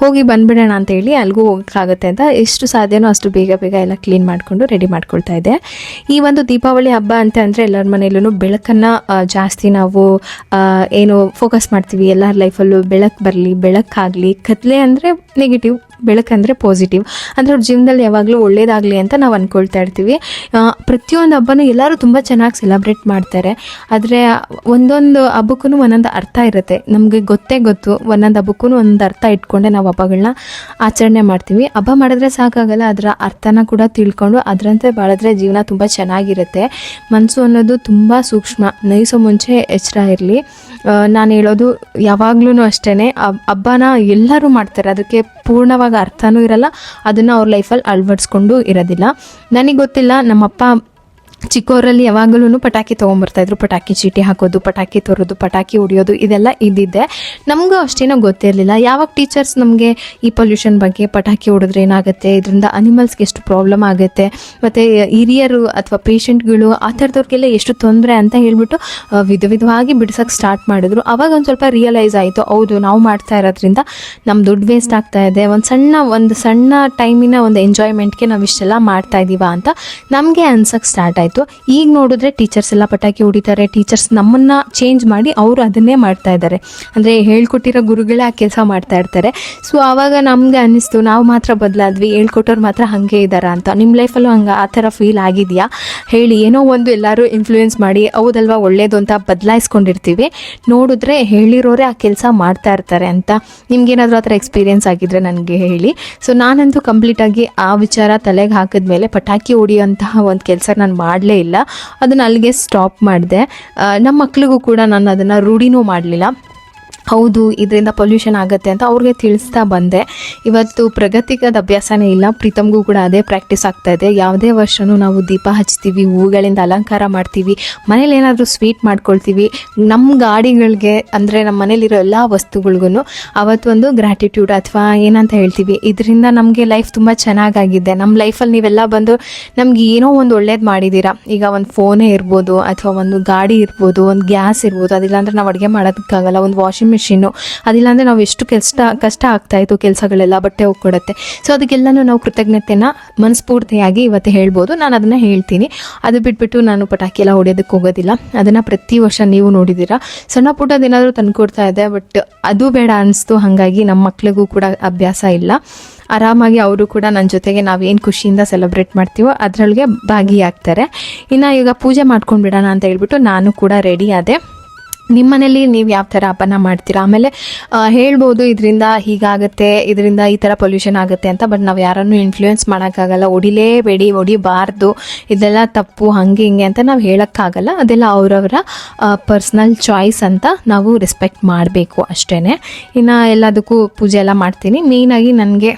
Speaker 1: ಹೋಗಿ ಬಂದ್ಬಿಡೋಣ ಅಂತ ಹೇಳಿ ಅಲ್ಲಿಗೂ ಹೋಗೋಕ್ಕಾಗುತ್ತೆ ಅಂತ ಎಷ್ಟು ಸಾಧ್ಯನೋ ಅಷ್ಟು ಬೇಗ ಬೇಗ ಎಲ್ಲ ಕ್ಲೀನ್ ಮಾಡಿಕೊಂಡು ರೆಡಿ ಮಾಡ್ಕೊಳ್ತಾ ಇದ್ದೆ. ಈ ಒಂದು ದೀಪಾವಳಿ ಹಬ್ಬ ಅಂತ ಅಂದರೆ ಎಲ್ಲರ ಮನೆಯಲ್ಲೂ ಬೆಳಕನ್ನು ಜಾಸ್ತಿ ನಾವು ಏನು ಫೋಕಸ್ ಮಾಡ್ತೀವಿ. ಎಲ್ಲರ ಲೈಫಲ್ಲೂ ಬೆಳಕು ಬರಲಿ, ಬೆಳಕಾಗಲಿ. ಕತ್ಲೆ ಅಂದರೆ ನೆಗೆಟಿವ್ ಬೆಳಕಂದರೆ ಪಾಸಿಟಿವ್ ಅಂದರೆ ಅವ್ರ ಜೀವನದಲ್ಲಿ ಯಾವಾಗಲೂ ಒಳ್ಳೇದಾಗಲಿ ಅಂತ ನಾವು ಅಂದ್ಕೊಳ್ತಾ ಇರ್ತೀವಿ. ಪ್ರತಿಯೊಂದು ಹಬ್ಬನೂ ಎಲ್ಲರೂ ತುಂಬ ಚೆನ್ನಾಗಿ ಸೆಲೆಬ್ರೇಟ್ ಮಾಡ್ತಾರೆ. ಆದರೆ ಒಂದೊಂದು ಹಬ್ಬಕ್ಕೂ ಒಂದೊಂದು ಅರ್ಥ ಇರುತ್ತೆ. ನಮಗೆ ಗೊತ್ತೇ ಗೊತ್ತು. ಒಂದೊಂದು ಹಬ್ಬಕ್ಕೂ ಒಂದು ಅರ್ಥ ಇಟ್ಕೊಂಡೆ ನಾವು ಹಬ್ಬಗಳನ್ನ ಆಚರಣೆ ಮಾಡ್ತೀವಿ. ಹಬ್ಬ ಮಾಡಿದ್ರೆ ಸಾಕಾಗಲ್ಲ. ಅದರ ಅರ್ಥನ ಕೂಡ ತಿಳ್ಕೊಂಡು ಅದರಂತೆ ಬಾಳಿದ್ರೆ ಜೀವನ ತುಂಬ ಚೆನ್ನಾಗಿರುತ್ತೆ. ಮನಸ್ಸು ಅನ್ನೋದು ತುಂಬ ಸೂಕ್ಷ್ಮ. ನೈಸೋ ಮುಂಚೆ ಎಚ್ಚರ ಇರಲಿ. ನಾನು ಹೇಳೋದು ಯಾವಾಗ್ಲೂ ಅಷ್ಟೇ ಹಬ್ಬನ ಎಲ್ಲರೂ ಮಾಡ್ತಾರೆ. ಅದಕ್ಕೆ ಪೂರ್ಣವಾಗಿ ಅರ್ಥನೂ ಇರಲ್ಲ. ಅದನ್ನು ಅವ್ರ ಲೈಫಲ್ಲಿ ಅಳವಡಿಸ್ಕೊಂಡು ಇರೋದಿಲ್ಲ. ನನಗೆ ಗೊತ್ತಿಲ್ಲ, ನಮ್ಮಪ್ಪ ಚಿಕ್ಕವರಲ್ಲಿ ಯಾವಾಗಲೂ ಪಟಾಕಿ ತೊಗೊಂಬರ್ತಾಯಿದ್ರು ಪಟಾಕಿ ಚೀಟಿ ಹಾಕೋದು, ಪಟಾಕಿ ತರೋದು, ಪಟಾಕಿ ಹೊಡಿಯೋದು, ಇದೆಲ್ಲ ಇದ್ದಿದ್ದೆ. ನಮಗೂ ಅಷ್ಟೇನೋ ಗೊತ್ತಿರಲಿಲ್ಲ. ಯಾವಾಗ ಟೀಚರ್ಸ್ ನಮಗೆ ಈ ಪೊಲ್ಯೂಷನ್ ಬಗ್ಗೆ ಪಟಾಕಿ ಹೊಡೆದ್ರೆ ಏನಾಗುತ್ತೆ? ಇದರಿಂದ ಅನಿಮಲ್ಸ್ಗೆ ಎಷ್ಟು ಪ್ರಾಬ್ಲಮ್ ಆಗುತ್ತೆ? ಮತ್ತು ಹಿರಿಯರು ಅಥವಾ ಪೇಷಂಟ್ಗಳು ಆ ಥರದವ್ರಿಗೆಲ್ಲ ಎಷ್ಟು ತೊಂದರೆ ಅಂತ ಹೇಳ್ಬಿಟ್ಟು ವಿಧ ವಿಧವಾಗಿ ಬಿಡ್ಸೋಕ್ಕೆ ಸ್ಟಾರ್ಟ್ ಮಾಡಿದ್ರು. ಅವಾಗ ಒಂದು ಸ್ವಲ್ಪ ರಿಯಲೈಸ್ ಆಯಿತು. ಹೌದು, ನಾವು ಮಾಡ್ತಾ ಇರೋದ್ರಿಂದ ನಮ್ಮ ದುಡ್ಡು ವೇಸ್ಟ್ ಆಗ್ತಾ ಇದೆ. ಒಂದು ಸಣ್ಣ ಒಂದು ಸಣ್ಣ ಟೈಮಿನ ಒಂದು ಎಂಜಾಯ್ಮೆಂಟ್ಗೆ ನಾವು ಇಷ್ಟೆಲ್ಲ ಮಾಡ್ತಾ ಇದ್ದೀವ ಅಂತ ನಮಗೆ ಅನ್ಸಕ್ಕೆ ಸ್ಟಾರ್ಟ್ ಆಯಿತು. ಈಗ ನೋಡಿದ್ರೆ ಟೀಚರ್ಸ್ ಎಲ್ಲ ಪಟಾಕಿ ಹೊಡಿತಾರೆ. ಟೀಚರ್ಸ್ ನಮ್ಮನ್ನ ಚೇಂಜ್ ಮಾಡಿ ಅವರು ಅದನ್ನೇ ಮಾಡ್ತಾ ಇದ್ದಾರೆ. ಅಂದರೆ ಹೇಳ್ಕೊಟ್ಟಿರೋ ಗುರುಗಳೇ ಆ ಕೆಲಸ ಮಾಡ್ತಾ ಇರ್ತಾರೆ. ಸೊ ಆವಾಗ ನಮಗೆ ಅನ್ನಿಸ್ತು, ನಾವು ಮಾತ್ರ ಬದಲಾದ್ವಿ, ಹೇಳ್ಕೊಟ್ಟವ್ರು ಮಾತ್ರ ಹಾಗೆ ಇದ್ದಾರಾ ಅಂತ. ನಿಮ್ಮ ಲೈಫಲ್ಲೂ ಹಂಗೆ, ಆ ಥರ ಫೀಲ್ ಆಗಿದೆಯಾ? ಹೇಳಿ, ಏನೋ ಒಂದು ಎಲ್ಲರೂ ಇನ್ಫ್ಲೂಯೆನ್ಸ್ ಮಾಡಿ, ಹೌದಲ್ವಾ, ಒಳ್ಳೇದು ಅಂತ ಬದಲಾಯಿಸ್ಕೊಂಡಿರ್ತೀವಿ. ನೋಡಿದ್ರೆ ಹೇಳಿರೋರೆ ಆ ಕೆಲಸ ಮಾಡ್ತಾ ಇರ್ತಾರೆ ಅಂತ. ನಿಮ್ಗೇನಾದರೂ ಆ ಥರ ಎಕ್ಸ್ಪೀರಿಯೆನ್ಸ್ ಆಗಿದ್ರೆ ನನಗೆ ಹೇಳಿ. ಸೊ ನಾನಂತೂ ಕಂಪ್ಲೀಟಾಗಿ ಆ ವಿಚಾರ ತಲೆಗೆ ಹಾಕಿದ್ಮೇಲೆ ಪಟಾಕಿ ಹೊಡಿಯೋಂತಹ ಒಂದು ಕೆಲಸ ನಾನು ಮಾಡಲೇ ಇಲ್ಲ. ಅದನ್ನು ಅಲ್ಲಿಗೆ ಸ್ಟಾಪ್ ಮಾಡಿದೆ. ನಮ್ಮ ಮಕ್ಳಿಗೂ ಕೂಡ ನಾನು ಅದನ್ನು ರೂಢಿನೂ ಮಾಡಲಿಲ್ಲ. ಹೌದು, ಇದರಿಂದ ಪೊಲ್ಯೂಷನ್ ಆಗುತ್ತೆ ಅಂತ ಅವ್ರಿಗೆ ತಿಳಿಸ್ತಾ ಬಂದೆ. ಇವತ್ತು ಪ್ರಗತಿಗದ ಅಭ್ಯಾಸನೇ ಇಲ್ಲ, ಪ್ರೀತಮ್ಗೂ ಕೂಡ ಅದೇ ಪ್ರಾಕ್ಟೀಸ್ ಆಗ್ತಾ ಇದೆ. ಯಾವುದೇ ವರ್ಷವೂ ನಾವು ದೀಪ ಹಚ್ತೀವಿ, ಹೂಗಳಿಂದ ಅಲಂಕಾರ ಮಾಡ್ತೀವಿ, ಮನೇಲಿ ಏನಾದರೂ ಸ್ವೀಟ್ ಮಾಡ್ಕೊಳ್ತೀವಿ. ನಮ್ಮ ಗಾಡಿಗಳಿಗೆ ಅಂದರೆ ನಮ್ಮ ಮನೇಲಿರೋ ಎಲ್ಲ ವಸ್ತುಗಳಿಗೂ ಅವತ್ತೊಂದು ಗ್ರ್ಯಾಟಿಟ್ಯೂಡ್ ಅಥವಾ ಏನಂತ ಹೇಳ್ತೀವಿ, ಇದರಿಂದ ನಮಗೆ ಲೈಫ್ ತುಂಬ ಚೆನ್ನಾಗಾಗಿದೆ. ನಮ್ಮ ಲೈಫಲ್ಲಿ ನೀವೆಲ್ಲ ಬಂದು ನಮ್ಗೆ ಏನೋ ಒಂದು ಒಳ್ಳೇದು ಮಾಡಿದ್ದೀರಾ ಈಗ ಒಂದು ಫೋನೇ ಇರ್ಬೋದು, ಅಥವಾ ಒಂದು ಗಾಡಿ ಇರ್ಬೋದು, ಒಂದು ಗ್ಯಾಸ್ ಇರ್ಬೋದು ಅದಿಲ್ಲ ಅಂದರೆ ನಾವು ಅಡುಗೆ ಮಾಡೋದಕ್ಕಾಗಲ್ಲ ಒಂದು ವಾಷಿಂಗ್ ಮಿಷಿನು ಅದಿಲ್ಲಾಂದರೆ ನಾವು ಎಷ್ಟು ಕಷ್ಟ ಕಷ್ಟ ಆಗ್ತಾ ಇತ್ತು ಕೆಲಸಗಳೆಲ್ಲ ಬಟ್ಟೆ ಹೋಗ್ಕೊಡುತ್ತೆ ಸೊ ಅದಕ್ಕೆಲ್ಲನೂ ನಾವು ಕೃತಜ್ಞತೆನ ಮನಸ್ಫೂರ್ತಿಯಾಗಿ ಇವತ್ತು ಹೇಳ್ಬೋದು. ನಾನು ಅದನ್ನು ಹೇಳ್ತೀನಿ. ಅದು ಬಿಟ್ಬಿಟ್ಟು ನಾನು ಪಟಾಕಿ ಎಲ್ಲ ಹೊಡೆಯೋದಕ್ಕೆ ಹೋಗೋದಿಲ್ಲ. ಅದನ್ನು ಪ್ರತಿ ವರ್ಷ ನೀವು ನೋಡಿದ್ದೀರಾ. ಸಣ್ಣ ಪುಟ್ಟದೇನಾದರೂ ತಂದುಕೊಡ್ತಾ ಇದೆ, ಬಟ್ ಅದು ಬೇಡ ಅನಿಸ್ತು. ಹಾಗಾಗಿ ನಮ್ಮ ಮಕ್ಳಿಗೂ ಕೂಡ ಅಭ್ಯಾಸ ಇಲ್ಲ. ಆರಾಮಾಗಿ ಅವರು ಕೂಡ ನನ್ನ ಜೊತೆಗೆ ನಾವೇನು ಖುಷಿಯಿಂದ ಸೆಲೆಬ್ರೇಟ್ ಮಾಡ್ತೀವೋ ಅದರೊಳಗೆ ಭಾಗಿಯಾಗ್ತಾರೆ. ಇನ್ನು ಈಗ ಪೂಜೆ ಮಾಡ್ಕೊಂಡು ಬಿಡೋಣ ಅಂತ ಹೇಳ್ಬಿಟ್ಟು ನಾನು ಕೂಡ ರೆಡಿ ಆದೆ. ನಿಮ್ಮ ಮನೇಲಿ ನೀವು ಯಾವ ಥರ ಹಬ್ಬನ ಮಾಡ್ತೀರಾ? ಆಮೇಲೆ ಹೇಳ್ಬೋದು ಇದರಿಂದ ಹೀಗಾಗುತ್ತೆ, ಇದರಿಂದ ಈ ಥರ ಪೊಲ್ಯೂಷನ್ ಆಗುತ್ತೆ ಅಂತ ಬಟ್ ನಾವು ಯಾರನ್ನು ಇನ್ಫ್ಲೂಯೆನ್ಸ್ ಮಾಡೋಕ್ಕಾಗಲ್ಲ. ಹೊಡಿಲೇಬೇಡಿ, ಹೊಡಿಬಾರ್ದು. ಇದೆಲ್ಲ ತಪ್ಪು, ಹಾಗೆ, ಹಿಂಗೆ ಅಂತ ನಾವು ಹೇಳೋಕ್ಕಾಗಲ್ಲ. ಅದೆಲ್ಲ ಅವರವರ ಪರ್ಸ್ನಲ್ ಚಾಯ್ಸ್ ಅಂತ ನಾವು ರೆಸ್ಪೆಕ್ಟ್ ಮಾಡಬೇಕು ಅಷ್ಟೇ ಇನ್ನು ಎಲ್ಲದಕ್ಕೂ ಪೂಜೆ ಎಲ್ಲ ಮಾಡ್ತೀನಿ. ಮೇಯ್ನಾಗಿ ನನಗೆ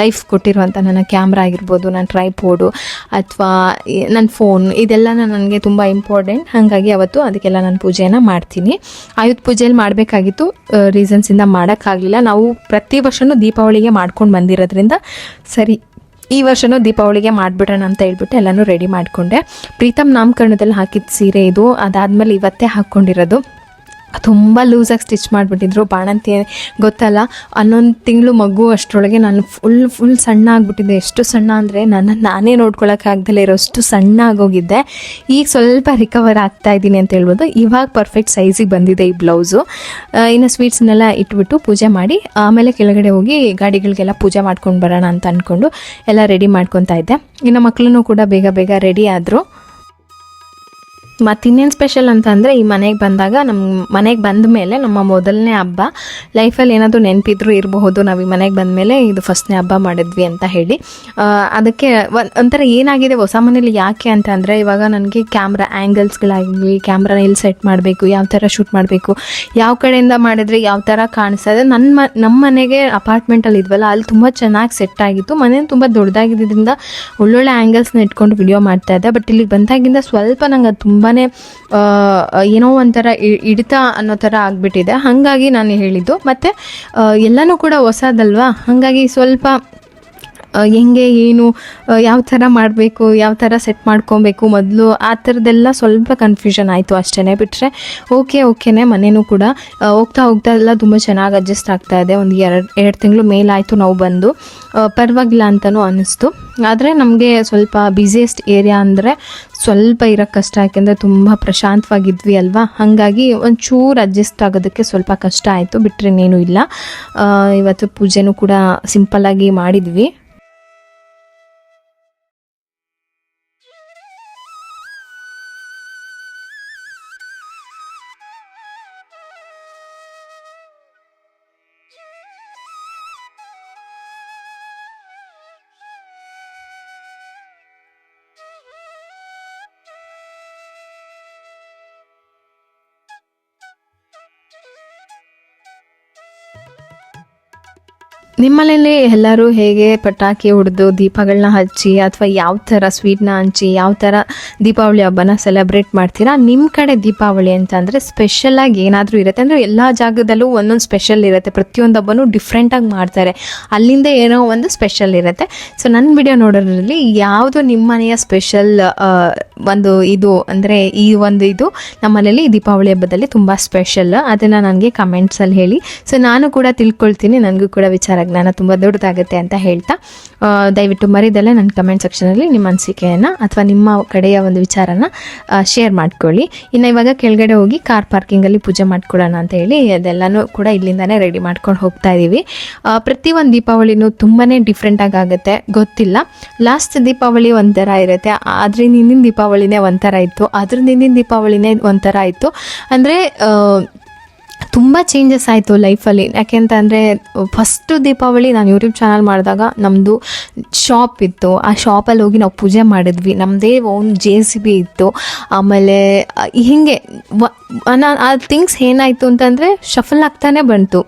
Speaker 1: ಲೈಫ್ ಕೊಟ್ಟಿರುವಂಥ ನನ್ನ ಕ್ಯಾಮ್ರಾ ಆಗಿರ್ಬೋದು, ನನ್ನ ಟ್ರೈಪೋಡು ಅಥವಾ ನನ್ನ ಫೋನ್ ಇದೆಲ್ಲ ನನಗೆ ತುಂಬ ಇಂಪಾರ್ಟೆಂಟ್ ಹಾಗಾಗಿ ಅವತ್ತು ಅದಕ್ಕೆಲ್ಲ ನಾನು ಪೂಜೆಯನ್ನು ಮಾಡ್ತೀನಿ. ಮಾಡಿದ್ದೀನಿ ಆಯುಧ ಪೂಜೆಯಲ್ಲಿ ಮಾಡಬೇಕಾಗಿತ್ತು ರೀಸನ್ಸಿಂದ ಮಾಡೋಕ್ಕಾಗಲಿಲ್ಲ. ನಾವು ಪ್ರತಿ ವರ್ಷವೂ ದೀಪಾವಳಿಗೆ ಮಾಡ್ಕೊಂಡು ಬಂದಿರೋದ್ರಿಂದ ಸರಿ, ಈ ವರ್ಷವೂ ದೀಪಾವಳಿಗೆ ಮಾಡಿಬಿಡೋಣ ಅಂತ ಹೇಳ್ಬಿಟ್ಟು ಎಲ್ಲನೂ ರೆಡಿ ಮಾಡಿಕೊಂಡೆ. ಪ್ರೀತಮ್ ನಾಮಕರಣದಲ್ಲಿ ಹಾಕಿದ ಸೀರೆ ಇದು, ಅದಾದಮೇಲೆ ಇವತ್ತೇ ಹಾಕ್ಕೊಂಡಿರೋದು ತುಂಬ ಲೂಸಾಗಿ ಸ್ಟಿಚ್ ಮಾಡಿಬಿಟ್ಟಿದ್ರು. ಬಾಣಂತಿ ಗೊತ್ತಲ್ಲ? ಹನ್ನೊಂದು ತಿಂಗಳು ಮಗು ಅಷ್ಟರೊಳಗೆ ನಾನು ಫುಲ್ ಫುಲ್ ಸಣ್ಣ ಆಗಿಬಿಟ್ಟಿದ್ದೆ. ಎಷ್ಟು ಸಣ್ಣ ಅಂದರೆ ನನ್ನ, ನಾನೇ ನೋಡ್ಕೊಳಕ್ಕಾಗ್ದಲೇ ಇರೋಷ್ಟು ಸಣ್ಣ ಆಗೋಗಿದ್ದೆ. ಈಗ ಸ್ವಲ್ಪ ರಿಕವರ್ ಆಗ್ತಾ ಇದ್ದೀನಿ ಅಂತ ಹೇಳ್ಬೋದು. ಇವಾಗ ಪರ್ಫೆಕ್ಟ್ ಸೈಜಿಗೆ ಬಂದಿದೆ ಈ ಬ್ಲೌಸು ಇನ್ನು ಸ್ವೀಟ್ಸ್ನೆಲ್ಲ ಇಟ್ಬಿಟ್ಟು ಪೂಜೆ ಮಾಡಿ, ಆಮೇಲೆ ಕೆಳಗಡೆ ಹೋಗಿ ಗಾಡಿಗಳಿಗೆಲ್ಲ ಪೂಜೆ ಮಾಡ್ಕೊಂಡು ಬರೋಣ ಅಂತ ಅಂದ್ಕೊಂಡು ಎಲ್ಲ ರೆಡಿ ಮಾಡ್ಕೊತಾ ಇದ್ದೆ. ಇನ್ನು ಮಕ್ಕಳೂ ಕೂಡ ಬೇಗ ಬೇಗ ರೆಡಿ ಆದರು. ಮತ್ತು ಇನ್ನೇನು ಸ್ಪೆಷಲ್ ಅಂತಂದರೆ ಈ ಮನೆಗೆ ಬಂದಾಗ ನಮ್ಮ ಮನೆಗೆ ಬಂದ ಮೇಲೆ ನಮ್ಮ ಮೊದಲನೇ ಹಬ್ಬ. ಲೈಫಲ್ಲಿ ಏನಾದರೂ ನೆನಪಿದ್ರು ಇರಬಹುದು, ನಾವು ಈ ಮನೆಗೆ ಬಂದ ಮೇಲೆ ಇದು ಫಸ್ಟ್ನೇ ಹಬ್ಬ ಮಾಡಿದ್ವಿ ಅಂತ ಹೇಳಿ. ಅದಕ್ಕೆ ಒಂಥರ ಏನಾಗಿದೆ ಹೊಸ ಮನೇಲಿ ಯಾಕೆ ಅಂತ ಅಂದರೆ ಇವಾಗ ನನಗೆ ಕ್ಯಾಮ್ರಾ ಆ್ಯಂಗಲ್ಸ್ಗಳಾಗಲಿ ಕ್ಯಾಮ್ರಾನ ಎಲ್ಲಿ ಸೆಟ್ ಮಾಡಬೇಕು, ಯಾವ ಥರ ಶೂಟ್ ಮಾಡಬೇಕು, ಯಾವ ಕಡೆಯಿಂದ ಮಾಡಿದ್ರೆ ಯಾವ ಥರ ಕಾಣಿಸ್ತದೆ. ನನ್ನ ಮ ನಮ್ಮ ಮನೆಗೆ ಅಪಾರ್ಟ್ಮೆಂಟಲ್ಲಿ ಇದ್ವಲ್ಲ, ಅಲ್ಲಿ ತುಂಬ ಚೆನ್ನಾಗಿ ಸೆಟ್ ಆಗಿತ್ತು. ಮನೆ ತುಂಬ ದೊಡ್ಡದಾಗಿದ್ದರಿಂದ ಒಳ್ಳೊಳ್ಳೆ ಆ್ಯಂಗಲ್ಸ್ನ ಇಟ್ಕೊಂಡು ವಿಡಿಯೋ ಮಾಡ್ತಾ ಇದ್ದೆ. ಬಟ್ ಇಲ್ಲಿಗೆ ಬಂದಾಗಿಂದ ಸ್ವಲ್ಪ ನಂಗೆ ಅದು ತುಂಬಾ ಏನೋ ಒಂಥರ ಹಿಡಿತ ಅನ್ನೋ ಥರ ಆಗಿಬಿಟ್ಟಿದೆ. ಹಾಗಾಗಿ ನಾನು ಹೇಳಿದ್ದು. ಮತ್ತು ಎಲ್ಲನೂ ಕೂಡ ಹೊಸದಲ್ವಾ? ಹಾಗಾಗಿ ಸ್ವಲ್ಪ ಹೆಂಗೆ, ಏನು ಯಾವ ಥರ ಮಾಡಬೇಕು, ಯಾವ ಥರ ಸೆಟ್ ಮಾಡ್ಕೊಬೇಕು ಮೊದಲು, ಆ ಥರದ್ದೆಲ್ಲ ಸ್ವಲ್ಪ ಕನ್ಫ್ಯೂಷನ್ ಆಯಿತು ಅಷ್ಟೇ ಬಿಟ್ಟರೆ ಓಕೆ ಓಕೆನೇ ಮನೆಯೂ ಕೂಡ ಹೋಗ್ತಾ ಹೋಗ್ತಾ ಎಲ್ಲ ತುಂಬ ಚೆನ್ನಾಗಿ ಅಡ್ಜಸ್ಟ್ ಆಗ್ತಾ ಇದೆ. ಒಂದು ಎರಡು ಎರಡು ತಿಂಗಳು ಮೇಲಾಯಿತು ನಾವು ಬಂದು. ಪರವಾಗಿಲ್ಲ ಅಂತಲೂ ಅನ್ನಿಸ್ತು ಆದರೆ ನಮಗೆ ಸ್ವಲ್ಪ ಬ್ಯುಸಿಯೆಸ್ಟ್ ಏರಿಯಾ ಅಂದರೆ ಸ್ವಲ್ಪ ಇರೋಕ್ಕೆ ಕಷ್ಟ, ಯಾಕೆಂದರೆ ತುಂಬ ಪ್ರಶಾಂತವಾಗಿದ್ವಿ ಅಲ್ವಾ? ಹಾಗಾಗಿ ಒಂಚೂರು ಅಡ್ಜಸ್ಟ್ ಆಗೋದಕ್ಕೆ ಸ್ವಲ್ಪ ಕಷ್ಟ ಆಯಿತು. ಬಿಟ್ಟರೆ ಇನ್ನೇನು ಇಲ್ಲ. ಇವತ್ತು ಪೂಜೆನೂ ಕೂಡ ಸಿಂಪಲ್ಲಾಗಿ ಮಾಡಿದ್ವಿ. ನಿಮ್ಮನೇಲಿ ಎಲ್ಲರೂ ಹೇಗೆ ಪಟಾಕಿ ಹೊಡೆದು ದೀಪಗಳನ್ನ ಹಚ್ಚಿ ಅಥವಾ ಯಾವ ಥರ ಸ್ವೀಟ್ನ ಹಂಚಿ, ಯಾವ ಥರ ದೀಪಾವಳಿ ಹಬ್ಬನ ಸೆಲೆಬ್ರೇಟ್ ಮಾಡ್ತೀರಾ? ನಿಮ್ಮ ಕಡೆ ದೀಪಾವಳಿ ಅಂತ ಅಂದರೆ ಸ್ಪೆಷಲಾಗಿ ಏನಾದರೂ ಇರುತ್ತೆ? ಅಂದರೆ ಎಲ್ಲ ಜಾಗದಲ್ಲೂ ಒಂದೊಂದು ಸ್ಪೆಷಲ್ ಇರುತ್ತೆ. ಪ್ರತಿಯೊಂದು ಹಬ್ಬನೂ ಡಿಫ್ರೆಂಟಾಗಿ ಮಾಡ್ತಾರೆ. ಅಲ್ಲಿಂದ ಏನೋ ಒಂದು ಸ್ಪೆಷಲ್ ಇರುತ್ತೆ. ಸೊ ನನ್ನ ವಿಡಿಯೋ ನೋಡೋದ್ರಲ್ಲಿ ಯಾವುದು ನಿಮ್ಮ ಮನೆಯ ಸ್ಪೆಷಲ್ ಒಂದು ಇದು ಅಂದರೆ ಈ ಒಂದು ಇದು ನಮ್ಮ ಮನೇಲಿ ದೀಪಾವಳಿ ಹಬ್ಬದಲ್ಲಿ ತುಂಬ ಸ್ಪೆಷಲ್ ಅದನ್ನು ನನಗೆ ಕಮೆಂಟ್ಸಲ್ಲಿ ಹೇಳಿ. ಸೊ ನಾನು ಕೂಡ ತಿಳ್ಕೊಳ್ತೀನಿ. ನನಗೂ ಕೂಡ ವಿಚಾರ ಜ್ಞಾನ ತುಂಬ ದೊಡ್ಡದಾಗುತ್ತೆ ಅಂತ ಹೇಳ್ತಾ ದಯವಿಟ್ಟು ಮರಿದಲ್ಲೇ ನನ್ನ ಕಮೆಂಟ್ ಸೆಕ್ಷನಲ್ಲಿ ನಿಮ್ಮ ಅನಿಸಿಕೆಯನ್ನು ಅಥವಾ ನಿಮ್ಮ ಕಡೆಯ ಒಂದು ವಿಚಾರನ ಶೇರ್ ಮಾಡ್ಕೊಳ್ಳಿ. ಇನ್ನು ಇವಾಗ ಕೆಳಗಡೆ ಹೋಗಿ ಕಾರ್ ಪಾರ್ಕಿಂಗಲ್ಲಿ ಪೂಜೆ ಮಾಡ್ಕೊಳ್ಳೋಣ ಅಂತ ಹೇಳಿ ಅದೆಲ್ಲನೂ ಕೂಡ ಇಲ್ಲಿಂದಾನೇ ರೆಡಿ ಮಾಡ್ಕೊಂಡು ಹೋಗ್ತಾ ಇದ್ದೀವಿ ಪ್ರತಿ ಒಂದು ದೀಪಾವಳಿನೂ ತುಂಬಾ ಡಿಫ್ರೆಂಟಾಗಿ ಆಗುತ್ತೆ, ಗೊತ್ತಿಲ್ಲ. ಲಾಸ್ಟ್ ದೀಪಾವಳಿ ಒಂಥರ ಇರುತ್ತೆ, ಆದರೆ ಹಿಂದಿನ ದೀಪಾವಳಿನೇ ಒಂಥರ ಇತ್ತು. ಅದ್ರ ಹಿಂದಿನ ದೀಪಾವಳಿನೇ ಒಂಥರ ಇತ್ತು. ಅಂದರೆ ತುಂಬ ಚೇಂಜಸ್ ಆಯಿತು ಲೈಫಲ್ಲಿ ಯಾಕೆಂತ ಅಂದರೆ ಫಸ್ಟು ದೀಪಾವಳಿ ನಾನು ಯೂಟ್ಯೂಬ್ ಚಾನಲ್ ಮಾಡಿದಾಗ ನಮ್ಮದು ಶಾಪ್ ಇತ್ತು. ಆ ಶಾಪಲ್ಲಿ ಹೋಗಿ ನಾವು ಪೂಜೆ ಮಾಡಿದ್ವಿ. ನಮ್ಮದೇ ಓನ್ ಜೆ ಸಿ ಬಿ ಇತ್ತು. ಆಮೇಲೆ ಹೀಗೆ ವ- ನಾ- ಆ ಥಿಂಗ್ಸ್ ಏನಾಯಿತು ಅಂತಂದರೆ ಶಫಲ್ ಆಗ್ತಾನೆ ಬಂತು.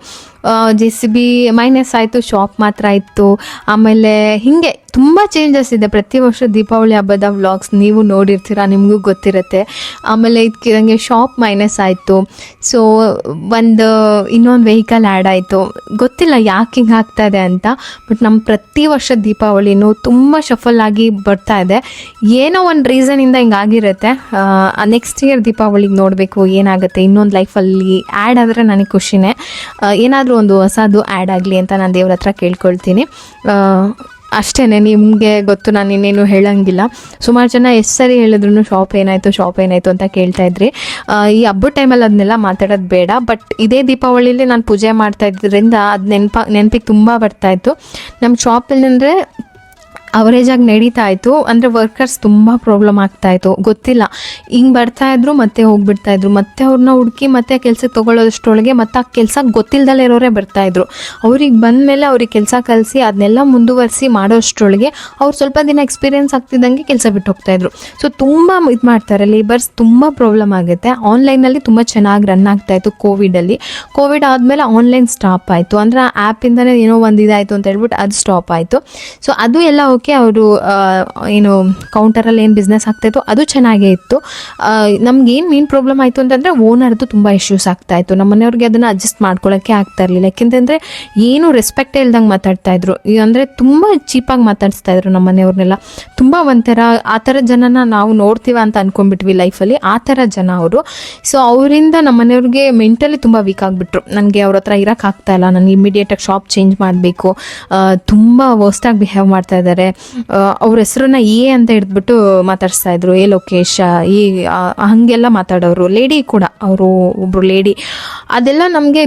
Speaker 1: ಜೆ ಸಿ ಬಿ ಮೈನಸ್ ಆಯಿತು ಶಾಪ್ ಮಾತ್ರ ಇತ್ತು ಆಮೇಲೆ ಹೀಗೆ ತುಂಬ ಚೇಂಜಸ್ ಇದೆ. ಪ್ರತಿ ವರ್ಷ ದೀಪಾವಳಿ ಹಬ್ಬದ ವ್ಲಾಗ್ಸ್ ನೀವು ನೋಡಿರ್ತೀರ, ನಿಮಗೂ ಗೊತ್ತಿರುತ್ತೆ. ಆಮೇಲೆ ಇದಕ್ಕೆ ಶಾಪ್ ಮೈನಸ್ ಆಯಿತು. ಸೊ ಒಂದು, ಇನ್ನೊಂದು ವೆಹಿಕಲ್ ಆ್ಯಡ್ ಆಯಿತು. ಗೊತ್ತಿಲ್ಲ ಯಾಕೆ ಹಿಂಗೆ ಇದೆ ಅಂತ ಬಟ್ ನಮ್ಮ ಪ್ರತಿ ವರ್ಷ ದೀಪಾವಳಿನೂ ತುಂಬ ಶಫಲ್ ಆಗಿ ಬರ್ತಾ ಇದೆ. ಏನೋ ಒಂದು ರೀಸನಿಂದ ಹಿಂಗೆ ಆಗಿರುತ್ತೆ. ನೆಕ್ಸ್ಟ್ ಇಯರ್ ದೀಪಾವಳಿಗೆ ನೋಡಬೇಕು, ಏನಾಗುತ್ತೆ, ಇನ್ನೊಂದು ಲೈಫಲ್ಲಿ ಆ್ಯಡ್ ಆದರೆ ನನಗೆ ಖುಷಿನೇ. ಏನಾದರೂ ಒಂದು ಹೊಸದು ಆ್ಯಡ್ ಆಗಲಿ ಅಂತ ನಾನು ದೇವ್ರ ಹತ್ರ ಕೇಳ್ಕೊಳ್ತೀನಿ. ಅಷ್ಟೇ ನಿಮಗೆ ಗೊತ್ತು, ನಾನು ಇನ್ನೇನು ಹೇಳೋಂಗಿಲ್ಲ. ಸುಮಾರು ಜನ ಎಷ್ಟು ಸರಿ ಹೇಳಿದ್ರು ಶಾಪ್ ಏನಾಯಿತು ಶಾಪ್ ಏನಾಯಿತು ಅಂತ ಕೇಳ್ತಾ ಇದ್ರಿ. ಈ ಹಬ್ಬದ ಟೈಮಲ್ಲಿ ಅದನ್ನೆಲ್ಲ ಮಾತಾಡೋದು ಬೇಡ ಬಟ್ ಇದೇ ದೀಪಾವಳಿಯಲ್ಲಿ ನಾನು ಪೂಜೆ ಮಾಡ್ತಾ ಇದ್ರಿಂದ ಅದು ನೆನಪ, ನೆನಪಿಗೆ ತುಂಬ ಬರ್ತಾಯಿತ್ತು ನಮ್ಮ ಶಾಪಲ್ಲಿ ಅಂದರೆ ಅವರೇಜಾಗಿ ನಡೀತಾ ಇತ್ತು. ಅಂದರೆ ವರ್ಕರ್ಸ್ ತುಂಬ ಪ್ರಾಬ್ಲಮ್ ಆಗ್ತಾ ಇತ್ತು. ಗೊತ್ತಿಲ್ಲ. ಹಿಂಗೆ ಬರ್ತಾ ಇದ್ರು, ಮತ್ತೆ ಹೋಗ್ಬಿಡ್ತಾ ಇದ್ರು. ಮತ್ತೆ ಅವ್ರನ್ನ ಹುಡುಕಿ, ಮತ್ತೆ ಕೆಲಸಕ್ಕೆ ತೊಗೊಳ್ಳೋದಷ್ಟೊಳಗೆ ಮತ್ತೆ ಆ ಕೆಲಸ ಗೊತ್ತಿಲ್ಲದಲ್ಲೇ ಇರೋರೇ ಬರ್ತಾ ಇದ್ರು. ಅವ್ರಿಗೆ ಬಂದಮೇಲೆ ಅವ್ರಿಗೆ ಕೆಲಸ ಕಲಿಸಿ ಅದನ್ನೆಲ್ಲ ಮುಂದುವರಿಸಿ ಮಾಡೋಷ್ಟರೊಳಗೆ ಅವ್ರು ಸ್ವಲ್ಪ ದಿನ ಎಕ್ಸ್ಪೀರಿಯನ್ಸ್ ಆಗ್ತಿದ್ದಂಗೆ ಕೆಲಸ ಬಿಟ್ಟು ಹೋಗ್ತಾ ಇದ್ರು. ಸೊ ತುಂಬ ಇದು ಮಾಡ್ತಾರೆ. ಲೇಬರ್ಸ್ ತುಂಬ ಪ್ರಾಬ್ಲಮ್ ಆಗುತ್ತೆ. ಆನ್ಲೈನಲ್ಲಿ ತುಂಬ ಚೆನ್ನಾಗಿ ರನ್ ಆಗ್ತಾ ಇತ್ತು ಕೋವಿಡಲ್ಲಿ ಕೋವಿಡ್ ಆದಮೇಲೆ ಆನ್ಲೈನ್ ಸ್ಟಾಪ್ ಆಯಿತು. ಅಂದರೆ ಆ ಆ್ಯಪಿಂದನೇ ಏನೋ ಒಂದು ಇದಾಯಿತು ಅಂತ ಹೇಳ್ಬಿಟ್ಟು ಅದು ಸ್ಟಾಪ್ ಆಯಿತು. ಸೊ ಅದು ಎಲ್ಲ ಓಕೆ ಅವರು ಏನು ಕೌಂಟರಲ್ಲಿ ಏನು ಬಿಸ್ನೆಸ್ ಆಗ್ತಾಯಿತ್ತು ಅದು ಚೆನ್ನಾಗೇ ಇತ್ತು. ನಮ್ಗೆ ಏನು ಮೇನ್ ಪ್ರಾಬ್ಲಮ್ ಆಯಿತು ಅಂತಂದರೆ ಓನರ್ದು ತುಂಬ ಇಶ್ಯೂಸ್ ಆಗ್ತಾಯಿತ್ತು ನಮ್ಮ ಮನೆಯವ್ರಿಗೆ ಅದನ್ನು ಅಡ್ಜಸ್ಟ್ ಮಾಡ್ಕೊಳ್ಳೋಕ್ಕೆ ಆಗ್ತಾ ಇರಲಿಲ್ಲ. ಯಾಕೆಂತಂದರೆ ಏನು ರೆಸ್ಪೆಕ್ಟೇ ಇಲ್ದಂಗೆ ಮಾತಾಡ್ತಾ ಇದ್ರು. ಅಂದರೆ ತುಂಬ ಚೀಪಾಗಿ ಮಾತಾಡಿಸ್ತಾ ಇದ್ರು ನಮ್ಮ ಮನೆಯವ್ರನ್ನೆಲ್ಲ. ತುಂಬ ಒಂಥರ, ಆ ಥರ ಜನನ ನಾವು ನೋಡ್ತೀವ ಅಂತ ಅಂದ್ಕೊಂಡ್ಬಿಟ್ವಿ ಲೈಫಲ್ಲಿ ಆ ಥರ ಜನ ಅವರು. ಸೊ ಅವರಿಂದ ನಮ್ಮ ಮನೆಯವ್ರಿಗೆ ಮೆಂಟಲಿ ತುಂಬ ವೀಕ್ ಆಗಿಬಿಟ್ರು. ನನಗೆ ಅವ್ರ ಹತ್ರ ಇರೋಕ್ಕಾಗ್ತಾ ಇಲ್ಲ. ನಾನು ಇಮಿಡಿಯೇಟಾಗಿ ಶಾಪ್ ಚೇಂಜ್ ಮಾಡಬೇಕು. ತುಂಬ ವರ್ಸ್ಟಾಗಿ ಬಿಹೇವ್ ಮಾಡ್ತಾ ಇದ್ದಾರೆ ಅವ್ರ ಹೆಸರನ್ನ ಎ ಅಂತ ಹಿಡಿದ್ಬಿಟ್ಟು ಮಾತಾಡಿಸ್ತಾ ಇದ್ರು. ಏ ಲೋಕೇಶ, ಈ ಹಾಗೆಲ್ಲ ಮಾತಾಡೋರು. ಲೇಡಿ ಕೂಡ, ಅವರು ಒಬ್ರು ಲೇಡಿ. ಅದೆಲ್ಲ ನಮಗೆ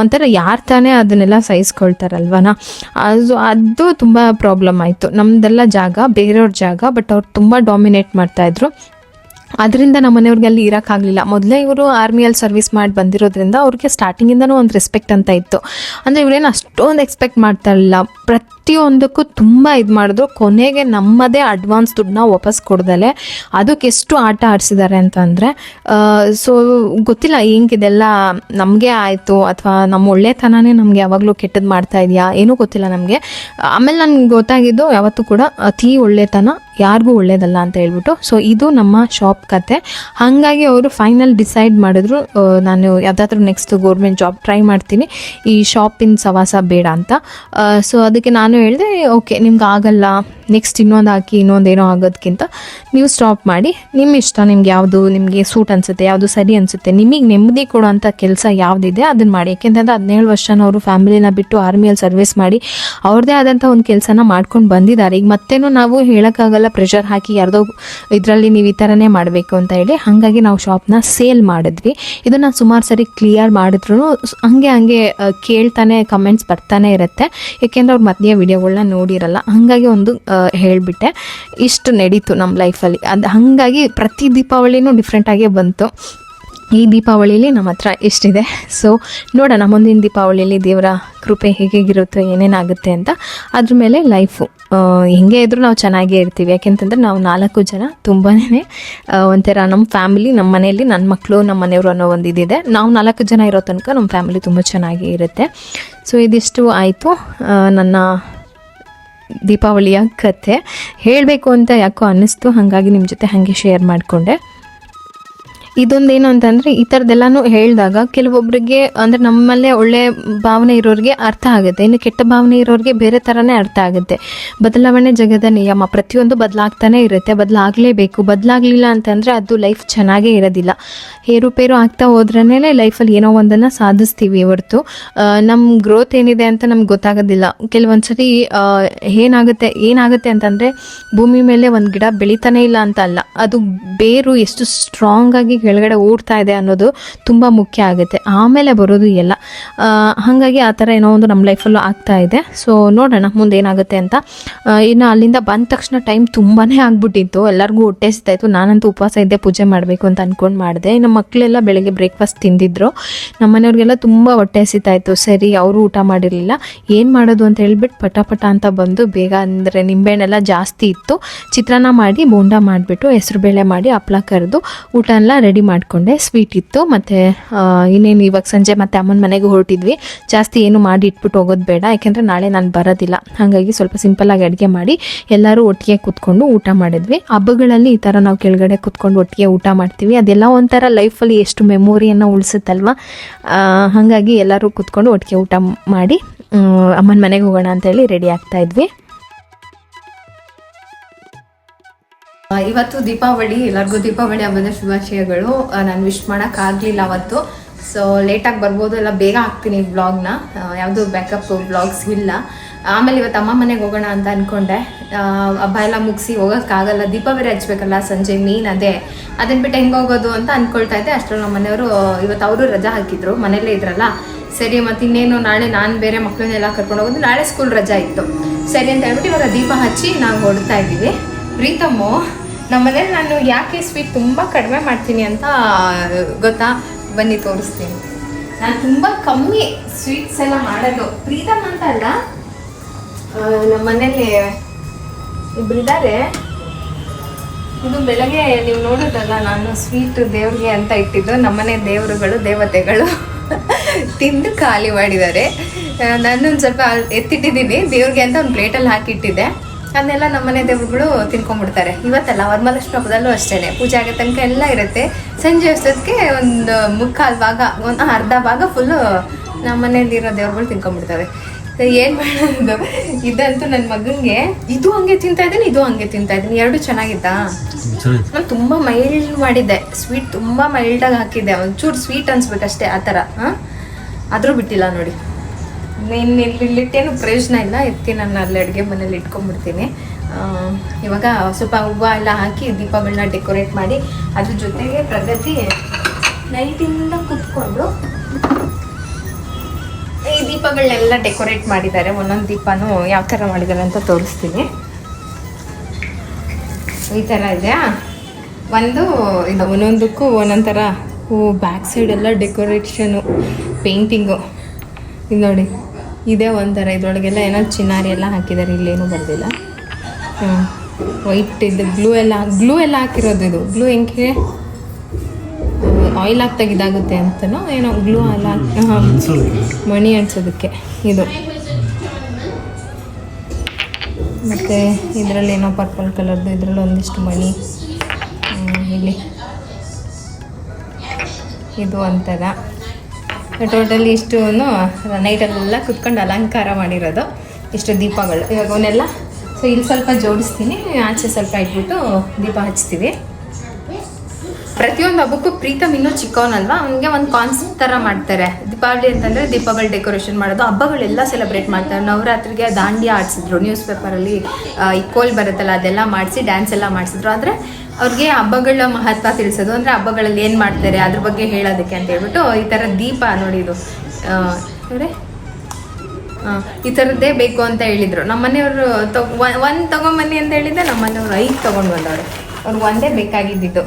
Speaker 1: ಒಂಥರ ಯಾರು ತಾನೇ ಅದನ್ನೆಲ್ಲ ಸಹಿಸ್ಕೊಳ್ತಾರಲ್ವನ? ಅದು ಅದು ತುಂಬ ಪ್ರಾಬ್ಲಮ್ ಆಯಿತು. ನಮ್ಮದೆಲ್ಲ ಜಾಗ, ಬೇರೆಯವ್ರ ಜಾಗ ಬಟ್ ಅವ್ರು ತುಂಬ ಡಾಮಿನೇಟ್ ಮಾಡ್ತಾಯಿದ್ರು ಅದರಿಂದ ನಮ್ಮ ಮನೆಯವ್ರಿಗೆ ಅಲ್ಲಿ ಇರೋಕ್ಕಾಗಲಿಲ್ಲ. ಮೊದಲೇ ಇವರು ಆರ್ಮಿಯಲ್ಲಿ ಸರ್ವಿಸ್ ಮಾಡಿ ಬಂದಿರೋದ್ರಿಂದ ಅವ್ರಿಗೆ ಸ್ಟಾರ್ಟಿಂಗಿಂದನೂ ಒಂದು ರೆಸ್ಪೆಕ್ಟ್ ಅಂತ ಇತ್ತು. ಅಂದರೆ ಇವರೇನು ಅಷ್ಟೊಂದು ಎಕ್ಸ್ಪೆಕ್ಟ್ ಮಾಡ್ತಾ ಇರಲಿಲ್ಲ. ಪ್ರತಿಯೊಂದಕ್ಕೂ ತುಂಬ ಇದು ಮಾಡಿದ್ರು. ಕೊನೆಗೆ ನಮ್ಮದೇ ಅಡ್ವಾನ್ಸ್ ದುಡ್ಡನ್ನ ವಾಪಸ್ ಕೊಡ್ದಲೆ ಅದಕ್ಕೆ ಎಷ್ಟು ಆಟ ಆಡಿಸಿದ್ದಾರೆ ಅಂತಂದರೆ ಸೊ ಗೊತ್ತಿಲ್ಲ ಹೆಂಗಿದೆಲ್ಲ ನಮಗೆ ಆಯಿತು ಅಥವಾ ನಮ್ಮ ಒಳ್ಳೆತನನೇ ನಮಗೆ ಯಾವಾಗಲೂ ಕೆಟ್ಟದ್ದು ಮಾಡ್ತಾ ಇದೆಯಾ, ಏನೂ ಗೊತ್ತಿಲ್ಲ ನಮಗೆ. ಆಮೇಲೆ ನನಗೆ ಗೊತ್ತಾಗಿದ್ದು ಯಾವತ್ತೂ ಕೂಡ ಅತಿ ಒಳ್ಳೆತನ ಯಾರಿಗೂ ಒಳ್ಳೇದಲ್ಲ ಅಂತ ಹೇಳ್ಬಿಟ್ಟು ಸೊ ಇದು ನಮ್ಮ ಶಾಪ್ ಕತೆ. ಹಾಗಾಗಿ ಅವರು ಫೈನಲ್ ಡಿಸೈಡ್ ಮಾಡಿದ್ರು ನಾನು ಯಾವುದಾದ್ರೂ ನೆಕ್ಸ್ಟ್ ಗೌರ್ಮೆಂಟ್ ಜಾಬ್ ಟ್ರೈ ಮಾಡ್ತೀನಿ, ಈ ಶಾಪಿನ ಸವಾಸ ಬೇಡ ಅಂತ. ಸೊ ಅದಕ್ಕೆ ನಾನು ಹೇಳಿದೆ ಓಕೆ ನಿಮ್ಗೆ ಆಗಲ್ಲ ನೆಕ್ಸ್ಟ್ ಇನ್ನೊಂದು ಹಾಕಿ ಇನ್ನೊಂದು ಏನೋ ಆಗೋದಕ್ಕಿಂತ ನೀವು ಸ್ಟಾಪ್ ಮಾಡಿ. ನಿಮ್ಮ ಇಷ್ಟ, ನಿಮ್ಗೆ ಯಾವುದು, ನಿಮಗೆ ಸೂಟ್ ಅನಿಸುತ್ತೆ, ಯಾವುದು ಸರಿ ಅನಿಸುತ್ತೆ, ನಿಮಗೆ ನೆಮ್ಮದಿ ಕೊಡೋಂಥ ಕೆಲಸ ಯಾವುದಿದೆ ಅದನ್ನು ಮಾಡಿ. ಯಾಕೆಂತಂದ್ರೆ ಹದಿನೇಳು ವರ್ಷನ ಅವರು ಫ್ಯಾಮಿಲಿನ ಬಿಟ್ಟು ಆರ್ಮಿಯಲ್ಲಿ ಸರ್ವಿಸ್ ಮಾಡಿ ಅವ್ರದ್ದೇ ಆದಂಥ ಒಂದು ಕೆಲಸನ ಮಾಡ್ಕೊಂಡು ಬಂದಿದ್ದಾರೆ. ಈಗ ಮತ್ತೇನು ನಾವು ಹೇಳೋಕ್ಕಾಗಲ್ಲ ಪ್ರೆಷರ್ ಹಾಕಿ ಯಾರ್ದೋ ಇದರಲ್ಲಿ ನೀವು ಈ ಥರನೇ ಮಾಡಬೇಕು ಅಂತ ಹೇಳಿ, ಹಾಗಾಗಿ ನಾವು ಶಾಪ್ನ ಸೇಲ್ ಮಾಡಿದ್ವಿ. ಇದನ್ನು ಸುಮಾರು ಸರಿ ಕ್ಲಿಯರ್ ಮಾಡಿದ್ರು ಹಂಗೆ ಹಂಗೆ ಕೇಳ್ತಾನೆ ಕಮೆಂಟ್ಸ್ ಬರ್ತಾನೆ ಇರುತ್ತೆ. ಯಾಕೆಂದ್ರೆ ಅವ್ರು ಮಧ್ಯೆ ವಿಡಿಯೋಗಳನ್ನ ನೋಡಿರಲ್ಲ. ಹಾಗಾಗಿ ಒಂದು ಹೇಳಿಬಿಟ್ಟೆ. ಇಷ್ಟು ನಡೀತು ನಮ್ಮ ಲೈಫಲ್ಲಿ. ಅದು ಹಾಗಾಗಿ ಪ್ರತಿ ದೀಪಾವಳಿನೂ ಡಿಫ್ರೆಂಟಾಗೇ ಬಂತು. ಈ ದೀಪಾವಳಿಲಿ ನಮ್ಮ ಹತ್ರ ಎಷ್ಟಿದೆ ಸೊ ನೋಡೋಣ ಮುಂದಿನ ದೀಪಾವಳಿಲಿ ದೇವರ ಕೃಪೆ ಹೇಗಿರುತ್ತೋ ಏನೇನಾಗುತ್ತೆ ಅಂತ. ಅದ್ರ ಮೇಲೆ ಲೈಫು ಹೆಂಗೆ ಇದ್ರೂ ನಾವು ಚೆನ್ನಾಗೇ ಇರ್ತೀವಿ. ಯಾಕೆಂತಂದ್ರೆ ನಾವು ನಾಲ್ಕು ಜನ ತುಂಬಾ ಒಂಥರ ನಮ್ಮ ಫ್ಯಾಮಿಲಿ ನಮ್ಮ ಮನೆಯಲ್ಲಿ ನನ್ನ ಮಕ್ಕಳು ನಮ್ಮ ಮನೆಯವರು ಅನ್ನೋ ಒಂದು ಇದಿದೆ. ನಾವು ನಾಲ್ಕು ಜನ ಇರೋ ತನಕ ನಮ್ಮ ಫ್ಯಾಮಿಲಿ ತುಂಬ ಚೆನ್ನಾಗಿ ಇರುತ್ತೆ. ಸೊ ಇದಿಷ್ಟು ಆಯಿತು. ನನ್ನ ದೀಪಾವಳಿಯ ಕಥೆ ಹೇಳಬೇಕು ಅಂತ ಯಾಕೋ ಅನ್ನಿಸ್ತು ಹಾಗಾಗಿ ನಿಮ್ಮ ಜೊತೆ ಹಾಗೆ ಶೇರ್ ಮಾಡಿಕೊಂಡೆ. ಇದೊಂದೇನು ಅಂತಂದರೆ ಈ ಥರದ್ದೆಲ್ಲನೂ ಹೇಳಿದಾಗ ಕೆಲವೊಬ್ಬರಿಗೆ ಅಂದರೆ ನಮ್ಮಲ್ಲೇ ಒಳ್ಳೆ ಭಾವನೆ ಇರೋರಿಗೆ ಅರ್ಥ ಆಗುತ್ತೆ. ಇನ್ನು ಕೆಟ್ಟ ಭಾವನೆ ಇರೋರಿಗೆ ಬೇರೆ ಥರನೇ ಅರ್ಥ ಆಗುತ್ತೆ. ಬದಲಾವಣೆ ಜಗದ ನಿಯಮ ಪ್ರತಿಯೊಂದು ಬದಲಾಗ್ತಾನೆ ಇರುತ್ತೆ. ಬದಲಾಗಲೇಬೇಕು. ಬದಲಾಗಲಿಲ್ಲ ಅಂತಂದರೆ ಅದು ಲೈಫ್ ಚೆನ್ನಾಗೇ ಇರೋದಿಲ್ಲ. ಏರುಪೇರು ಆಗ್ತಾ ಹೋದ್ರೇ ಲೈಫಲ್ಲಿ ಏನೋ ಒಂದನ್ನು ಸಾಧಿಸ್ತೀವಿ ಹೊರತು. ನಮ್ಮ ಗ್ರೋತ್ ಏನಿದೆ ಅಂತ ನಮ್ಗೆ ಗೊತ್ತಾಗೋದಿಲ್ಲ. ಕೆಲವೊಂದು ಸರಿ ಏನಾಗುತ್ತೆ ಏನಾಗುತ್ತೆ ಅಂತಂದರೆ ಭೂಮಿ ಮೇಲೆ ಒಂದು ಗಿಡ ಬೆಳೀತಾನೆ ಇಲ್ಲ ಅಂತ ಅಲ್ಲ. ಅದು ಬೇರು ಎಷ್ಟು ಸ್ಟ್ರಾಂಗ್ ಆಗಿ ಕೆಳಗಡೆ ಊಡ್ತಾ ಇದೆ ಅನ್ನೋದು ತುಂಬ ಮುಖ್ಯ ಆಗುತ್ತೆ. ಆಮೇಲೆ ಬರೋದು ಎಲ್ಲ. ಹಾಗಾಗಿ ಆ ಥರ ಏನೋ ಒಂದು ನಮ್ಮ ಲೈಫಲ್ಲೂ ಆಗ್ತಾ ಇದೆ. ಸೊ ನೋಡೋಣ ಮುಂದೆ ಏನಾಗುತ್ತೆ ಅಂತ. ಇನ್ನು ಅಲ್ಲಿಂದ ಬಂದ ತಕ್ಷಣ ಟೈಮ್ ತುಂಬಾ ಆಗ್ಬಿಟ್ಟಿತ್ತು. ಎಲ್ಲರಿಗೂ ಹೊಟ್ಟೆ ಸಿಗ್ತಾಯಿತ್ತು ನಾನಂತೂ ಉಪವಾಸ ಇದ್ದೆ ಪೂಜೆ ಮಾಡಬೇಕು ಅಂತ ಅಂದ್ಕೊಂಡು ಮಾಡಿದೆ. ಇನ್ನು ಮಕ್ಕಳೆಲ್ಲ ಬೆಳಗ್ಗೆ ಬ್ರೇಕ್ಫಾಸ್ಟ್ ತಿಂದಿದ್ರು. ನಮ್ಮ ಮನೆಯವ್ರಿಗೆಲ್ಲ ತುಂಬ ಹೊಟ್ಟೆ ಸಿಗ್ತಾಯಿತ್ತು ಸರಿ, ಅವರು ಊಟ ಮಾಡಿರಲಿಲ್ಲ. ಏನು ಮಾಡೋದು ಅಂತ ಹೇಳ್ಬಿಟ್ಟು ಪಟ ಪಟ ಅಂತ ಬಂದು ಬೇಗ ಅಂದರೆ ನಿಂಬೆಹಣ್ಣೆಲ್ಲ ಜಾಸ್ತಿ ಇತ್ತು. ಚಿತ್ರಾನ್ನ ಮಾಡಿ, ಬೋಂಡ ಮಾಡಿಬಿಟ್ಟು, ಹೆಸರುಬೇಳೆ ಮಾಡಿ, ಹಪ್ಳ ಕರೆದು ಊಟ ಎಲ್ಲ ರೆಡಿ ಮಾಡಿಕೊಂಡೆ ಸ್ವೀಟ್ ಇತ್ತು. ಮತ್ತು ಇನ್ನೇನು ಇವಾಗ ಸಂಜೆ ಮತ್ತೆ ಅಮ್ಮನ ಮನೆಗೆ ಹೊರಟಿದ್ವಿ. ಜಾಸ್ತಿ ಏನು ಮಾಡಿ ಇಟ್ಬಿಟ್ಟು ಹೋಗೋದು ಬೇಡ. ಯಾಕೆಂದರೆ ನಾಳೆ ನಾನು ಬರೋದಿಲ್ಲ. ಹಾಗಾಗಿ ಸ್ವಲ್ಪ ಸಿಂಪಲ್ಲಾಗಿ ಅಡುಗೆ ಮಾಡಿ ಎಲ್ಲರೂ ಒಟ್ಟಿಗೆ ಕೂತ್ಕೊಂಡು ಊಟ ಮಾಡಿದ್ವಿ. ಹಬ್ಬಗಳಲ್ಲಿ ಈ ಥರ ನಾವು ಕೆಳಗಡೆ ಕೂತ್ಕೊಂಡು ಒಟ್ಟಿಗೆ ಊಟ ಮಾಡ್ತೀವಿ. ಅದೆಲ್ಲ ಒಂಥರ ಲೈಫಲ್ಲಿ ಎಷ್ಟು ಮೆಮೊರಿಯನ್ನು ಉಳಿಸುತ್ತಲ್ವ? ಹಾಗಾಗಿ ಎಲ್ಲರೂ ಕೂತ್ಕೊಂಡು ಒಟ್ಟಿಗೆ ಊಟ ಮಾಡಿ ಅಮ್ಮನ ಮನೆಗೆ ಹೋಗೋಣ ಅಂತೇಳಿ ರೆಡಿ ಆಗ್ತಾ ಇವತ್ತು ದೀಪಾವಳಿ, ಎಲ್ಲರಿಗೂ ದೀಪಾವಳಿ ಹಬ್ಬದ ಶುಭಾಶಯಗಳು. ನಾನು ವಿಶ್ ಮಾಡೋಕ್ಕಾಗಲಿಲ್ಲ ಅವತ್ತು. ಸೊ ಲೇಟಾಗಿ ಬರ್ಬೋದು, ಎಲ್ಲ ಬೇಗ ಹಾಕ್ತೀನಿ ಬ್ಲಾಗ್ನ ಯಾವುದು ಬ್ಯಾಕಪ್ ಬ್ಲಾಗ್ಸ್ ಇಲ್ಲ. ಆಮೇಲೆ ಇವತ್ತು ಅಮ್ಮ ಮನೆಗೆ ಹೋಗೋಣ ಅಂತ ಅಂದ್ಕೊಂಡೆ ಹಬ್ಬ ಎಲ್ಲ ಮುಗಿಸಿ ಹೋಗೋಕ್ಕಾಗಲ್ಲ. ದೀಪ ಬೇರೆ ಹಚ್ಬೇಕಲ್ಲ ಸಂಜೆ ಮೀನ್ ಅದೇ. ಅದನ್ನ ಬಿಟ್ಟು ಹೆಂಗೆ ಹೋಗೋದು ಅಂತ ಅಂದ್ಕೊಳ್ತಾ ಇದ್ದೆ. ಅಷ್ಟರಲ್ಲಿ ನಮ್ಮ ಮನೆಯವರು, ಇವತ್ತು ಅವರು ರಜಾ ಹಾಕಿದ್ರು. ಮನೇಲೇ ಇದ್ರಲ್ಲ. ಸರಿ, ಮತ್ತು ಇನ್ನೇನು ನಾಳೆ ನಾನು ಬೇರೆ ಮಕ್ಕಳನ್ನೆಲ್ಲ ಕರ್ಕೊಂಡು ಹೋಗೋದು. ನಾಳೆ ಸ್ಕೂಲ್ ರಜಾ ಇತ್ತು. ಸರಿ ಅಂತ ಹೇಳ್ಬಿಟ್ಟು ಇವಾಗ ದೀಪ ಹಚ್ಚಿ ನಾವು ಹೊಡ್ತಾ ಇದ್ದೀವಿ. ಪ್ರೀತಮ್ಮು ನಮ್ಮನೇಲಿ ನಾನು ಯಾಕೆ ಸ್ವೀಟ್ ತುಂಬ ಕಡಿಮೆ ಮಾಡ್ತೀನಿ ಅಂತ ಗೊತ್ತಾ? ಬನ್ನಿ ತೋರಿಸ್ತೀನಿ. ನಾನು ತುಂಬ ಕಮ್ಮಿ ಸ್ವೀಟ್ಸ್ ಎಲ್ಲ ಮಾಡೋದು. ಪ್ರೀತಮ್ ಅಂತ ಅಲ್ಲ? ನಮ್ಮ ಮನೇಲಿ ಇಬ್ಬರಿದ್ದಾರೆ ಇದು ಬೆಳಗ್ಗೆ ನೀವು ನೋಡೋದಲ್ಲ ನಾನು ಸ್ವೀಟ್ ದೇವ್ರಿಗೆ ಅಂತ ಇಟ್ಟಿದ್ದು. ನಮ್ಮನೆ ದೇವರುಗಳು, ದೇವತೆಗಳು (laughs) ತಿಂದು ಖಾಲಿ ಮಾಡಿದ್ದಾರೆ. ನಾನು ಒಂದು ಸ್ವಲ್ಪ ಎತ್ತಿಟ್ಟಿದ್ದೀನಿ. ದೇವ್ರಿಗೆ ಅಂತ ಒಂದು ಪ್ಲೇಟಲ್ಲಿ ಹಾಕಿಟ್ಟಿದ್ದೆ. ಅದನ್ನೆಲ್ಲ ನಮ್ಮನೆ ದೇವ್ರುಗಳು ತಿನ್ಕೊಂಡ್ಬಿಡ್ತಾರೆ. ಇವತ್ತಲ್ಲ ವರಮಹಾಲಕ್ಷ್ಮಿ ಹಬ್ಬದಲ್ಲೂ ಅಷ್ಟೇ ಪೂಜೆ ಆಗೋ ತನಕ ಎಲ್ಲ ಇರುತ್ತೆ. ಸಂಜೆ ಅಷ್ಟೊತ್ತಿಗೆ ಒಂದು ಮುಕ್ಕಾಲು ಭಾಗ ಒಂದು ಅರ್ಧ ಭಾಗ ಫುಲ್ಲು ನಮ್ಮನೇಲಿರೋ ದೇವ್ರುಗಳು ತಿನ್ಕೊಂಡ್ಬಿಡ್ತವೆ ಏನು ಮಾಡೋದು? ಇದಂತೂ ನನ್ನ ಮಗನಿಗೆ ಇದು ಹಂಗೆ ತಿಂತಾ ಇದ್ದೀನಿ ಇದು ಹಂಗೆ ತಿಂತಾ ಇದ್ದೀನಿ ಎರಡು ಚೆನ್ನಾಗಿತ್ತಾ?
Speaker 2: ಚೆನ್ನಾಗಿ
Speaker 1: ನಾನು ತುಂಬ ಮೈಲ್ಡ್ ಮಾಡಿದ್ದೆ. ಸ್ವೀಟ್ ತುಂಬ ಮೈಲ್ಡಾಗಿ ಹಾಕಿದ್ದೆ. ಒಂಚೂರು ಸ್ವೀಟ್ ಅನ್ಸ್ಬೇಕಷ್ಟೇ ಆ ಥರ. ಹಾಂ? ಆದರೂ ಬಿಟ್ಟಿಲ್ಲ ನೋಡಿ. ಇನ್ನು ಇಲ್ಲಿಟ್ಟೇನು ಪ್ರಯೋಜನ ಇಲ್ಲ. ಎತ್ತಿ ನಾನು ಅಲ್ಲಿ ಅಡುಗೆ ಮನೇಲಿ ಇಟ್ಕೊಂಡ್ಬಿಡ್ತೀನಿ. ಇವಾಗ ಸ್ವಲ್ಪ ಹೂವು ಎಲ್ಲ ಹಾಕಿ ದೀಪಗಳನ್ನ ಡೆಕೋರೇಟ್ ಮಾಡಿ ಅದ್ರ ಜೊತೆಗೆ ಪ್ರಗತಿ ನೈಟಿಂದ ಕುತ್ಕೊಂಡು ಈ ದೀಪಗಳನ್ನೆಲ್ಲ ಡೆಕೋರೇಟ್ ಮಾಡಿದ್ದಾರೆ. ಒಂದೊಂದು ದೀಪನೂ ಯಾವ ಥರ ಮಾಡಿದ್ದಾರೆ ಅಂತ ತೋರಿಸ್ತೀನಿ. ಈ ಥರ ಇದೆಯಾ ಒಂದು ಇದು, ಒಂದೊಂದಕ್ಕೂ ಒಂದೊಂದು ಥರ ಹೂ ಬ್ಯಾಕ್ ಎಲ್ಲ ಡೆಕೋರೇಷನು ಪೇಂಟಿಂಗು ಇದು ನೋಡಿ, ಇದೇ ಒಂಥರ. ಇದ್ರೊಳಗೆಲ್ಲ ಏನೋ ಚಿನ್ನಾರಿ ಎಲ್ಲ ಹಾಕಿದ್ದಾರೆ, ಇಲ್ಲೇನು ಬರ್ದಿಲ್ಲ. ಹ್ಞೂ ವೈಟ್ ಇದು ಗ್ಲೂ ಎಲ್ಲ ಗ್ಲೂ ಎಲ್ಲ ಹಾಕಿರೋದು ಇದು. ಗ್ಲೂ ಹೆಂಗೆ? ಆಯಿಲ್ ಹಾಕಿ ಇದಾಗುತ್ತೆ ಅಂತನೋ ಏನೋ ಗ್ಲೂ ಎಲ್ಲ ಹಾಕಿ ಮಣಿ ಅನ್ಸೋದಕ್ಕೆ ಇದು. ಮತ್ತು ಇದರಲ್ಲಿ ಏನೋ ಪರ್ಪಲ್ ಕಲರ್ದು ಇದರಲ್ಲಿ ಒಂದಿಷ್ಟು ಮಣಿ. ಇಲ್ಲಿ. ಇದು ಒಂಥರ. ಟೋಟಲಿ ಇಷ್ಟು ನೈಟೆಲ್ಲ ಕುತ್ಕೊಂಡು ಅಲಂಕಾರ ಮಾಡಿರೋದು. ಇಷ್ಟು ದೀಪಗಳು. ಇವಾಗ ಅವನ್ನೆಲ್ಲ ಸೊ ಇಲ್ಲಿ ಸ್ವಲ್ಪ ಜೋಡಿಸ್ತೀನಿ. ಆಚೆ ಸ್ವಲ್ಪ ಇಟ್ಬಿಟ್ಟು ದೀಪ ಹಚ್ತೀವಿ. ಪ್ರತಿಯೊಂದು ಹಬ್ಬಕ್ಕೂ ಪ್ರೀತಮ್ ಇನ್ನೂ ಚಿಕ್ಕವನಲ್ವಾ? ಅವನಿಗೆ ಒಂದು ಕಾನ್ಸೆಪ್ಟ್ ಥರ ಮಾಡ್ತಾರೆ. ದೀಪಾವಳಿ ಅಂತಂದರೆ ದೀಪಗಳು ಡೆಕೋರೇಷನ್ ಮಾಡೋದು. ಹಬ್ಬಗಳೆಲ್ಲ ಸೆಲೆಬ್ರೇಟ್ ಮಾಡ್ತಾರೆ. ನವರಾತ್ರಿಗೆ ದಾಂಡಿಯಾ ಆಡಿಸಿದ್ರು. ನ್ಯೂಸ್ ಪೇಪರಲ್ಲಿ ಕೋಲ್ ಬರುತ್ತಲ್ಲ, ಅದೆಲ್ಲ ಮಾಡಿಸಿ ಡ್ಯಾನ್ಸ್ ಎಲ್ಲ ಮಾಡಿಸಿದ್ರು. ಆದರೆ ಅವ್ರಿಗೆ ಹಬ್ಬಗಳ ಮಹತ್ವ ತಿಳಿಸೋದು. ಅಂದರೆ ಹಬ್ಬಗಳಲ್ಲಿ ಏನು ಮಾಡ್ತಾರೆ ಅದ್ರ ಬಗ್ಗೆ ಹೇಳೋದಕ್ಕೆ ಅಂತ ಹೇಳ್ಬಿಟ್ಟು ಈ ಥರ ದೀಪ ನೋಡಿ ಇದು. ಆ ಹಾಂ ಈ ಥರದ್ದೇ ಬೇಕು ಅಂತ ಹೇಳಿದರು. ನಮ್ಮ ಮನೆಯವರು ತಗೊ ಒಂದು ತೊಗೊಂಬನ್ನಿ ಅಂತ ಹೇಳಿದ್ದೆ ನಮ್ಮ ಮನೆಯವರು ಐದು ತೊಗೊಂಡು ಬಂದವರು. ಅವ್ರಿಗೆ ಒಂದೇ ಬೇಕಾಗಿದ್ದಿದ್ದು.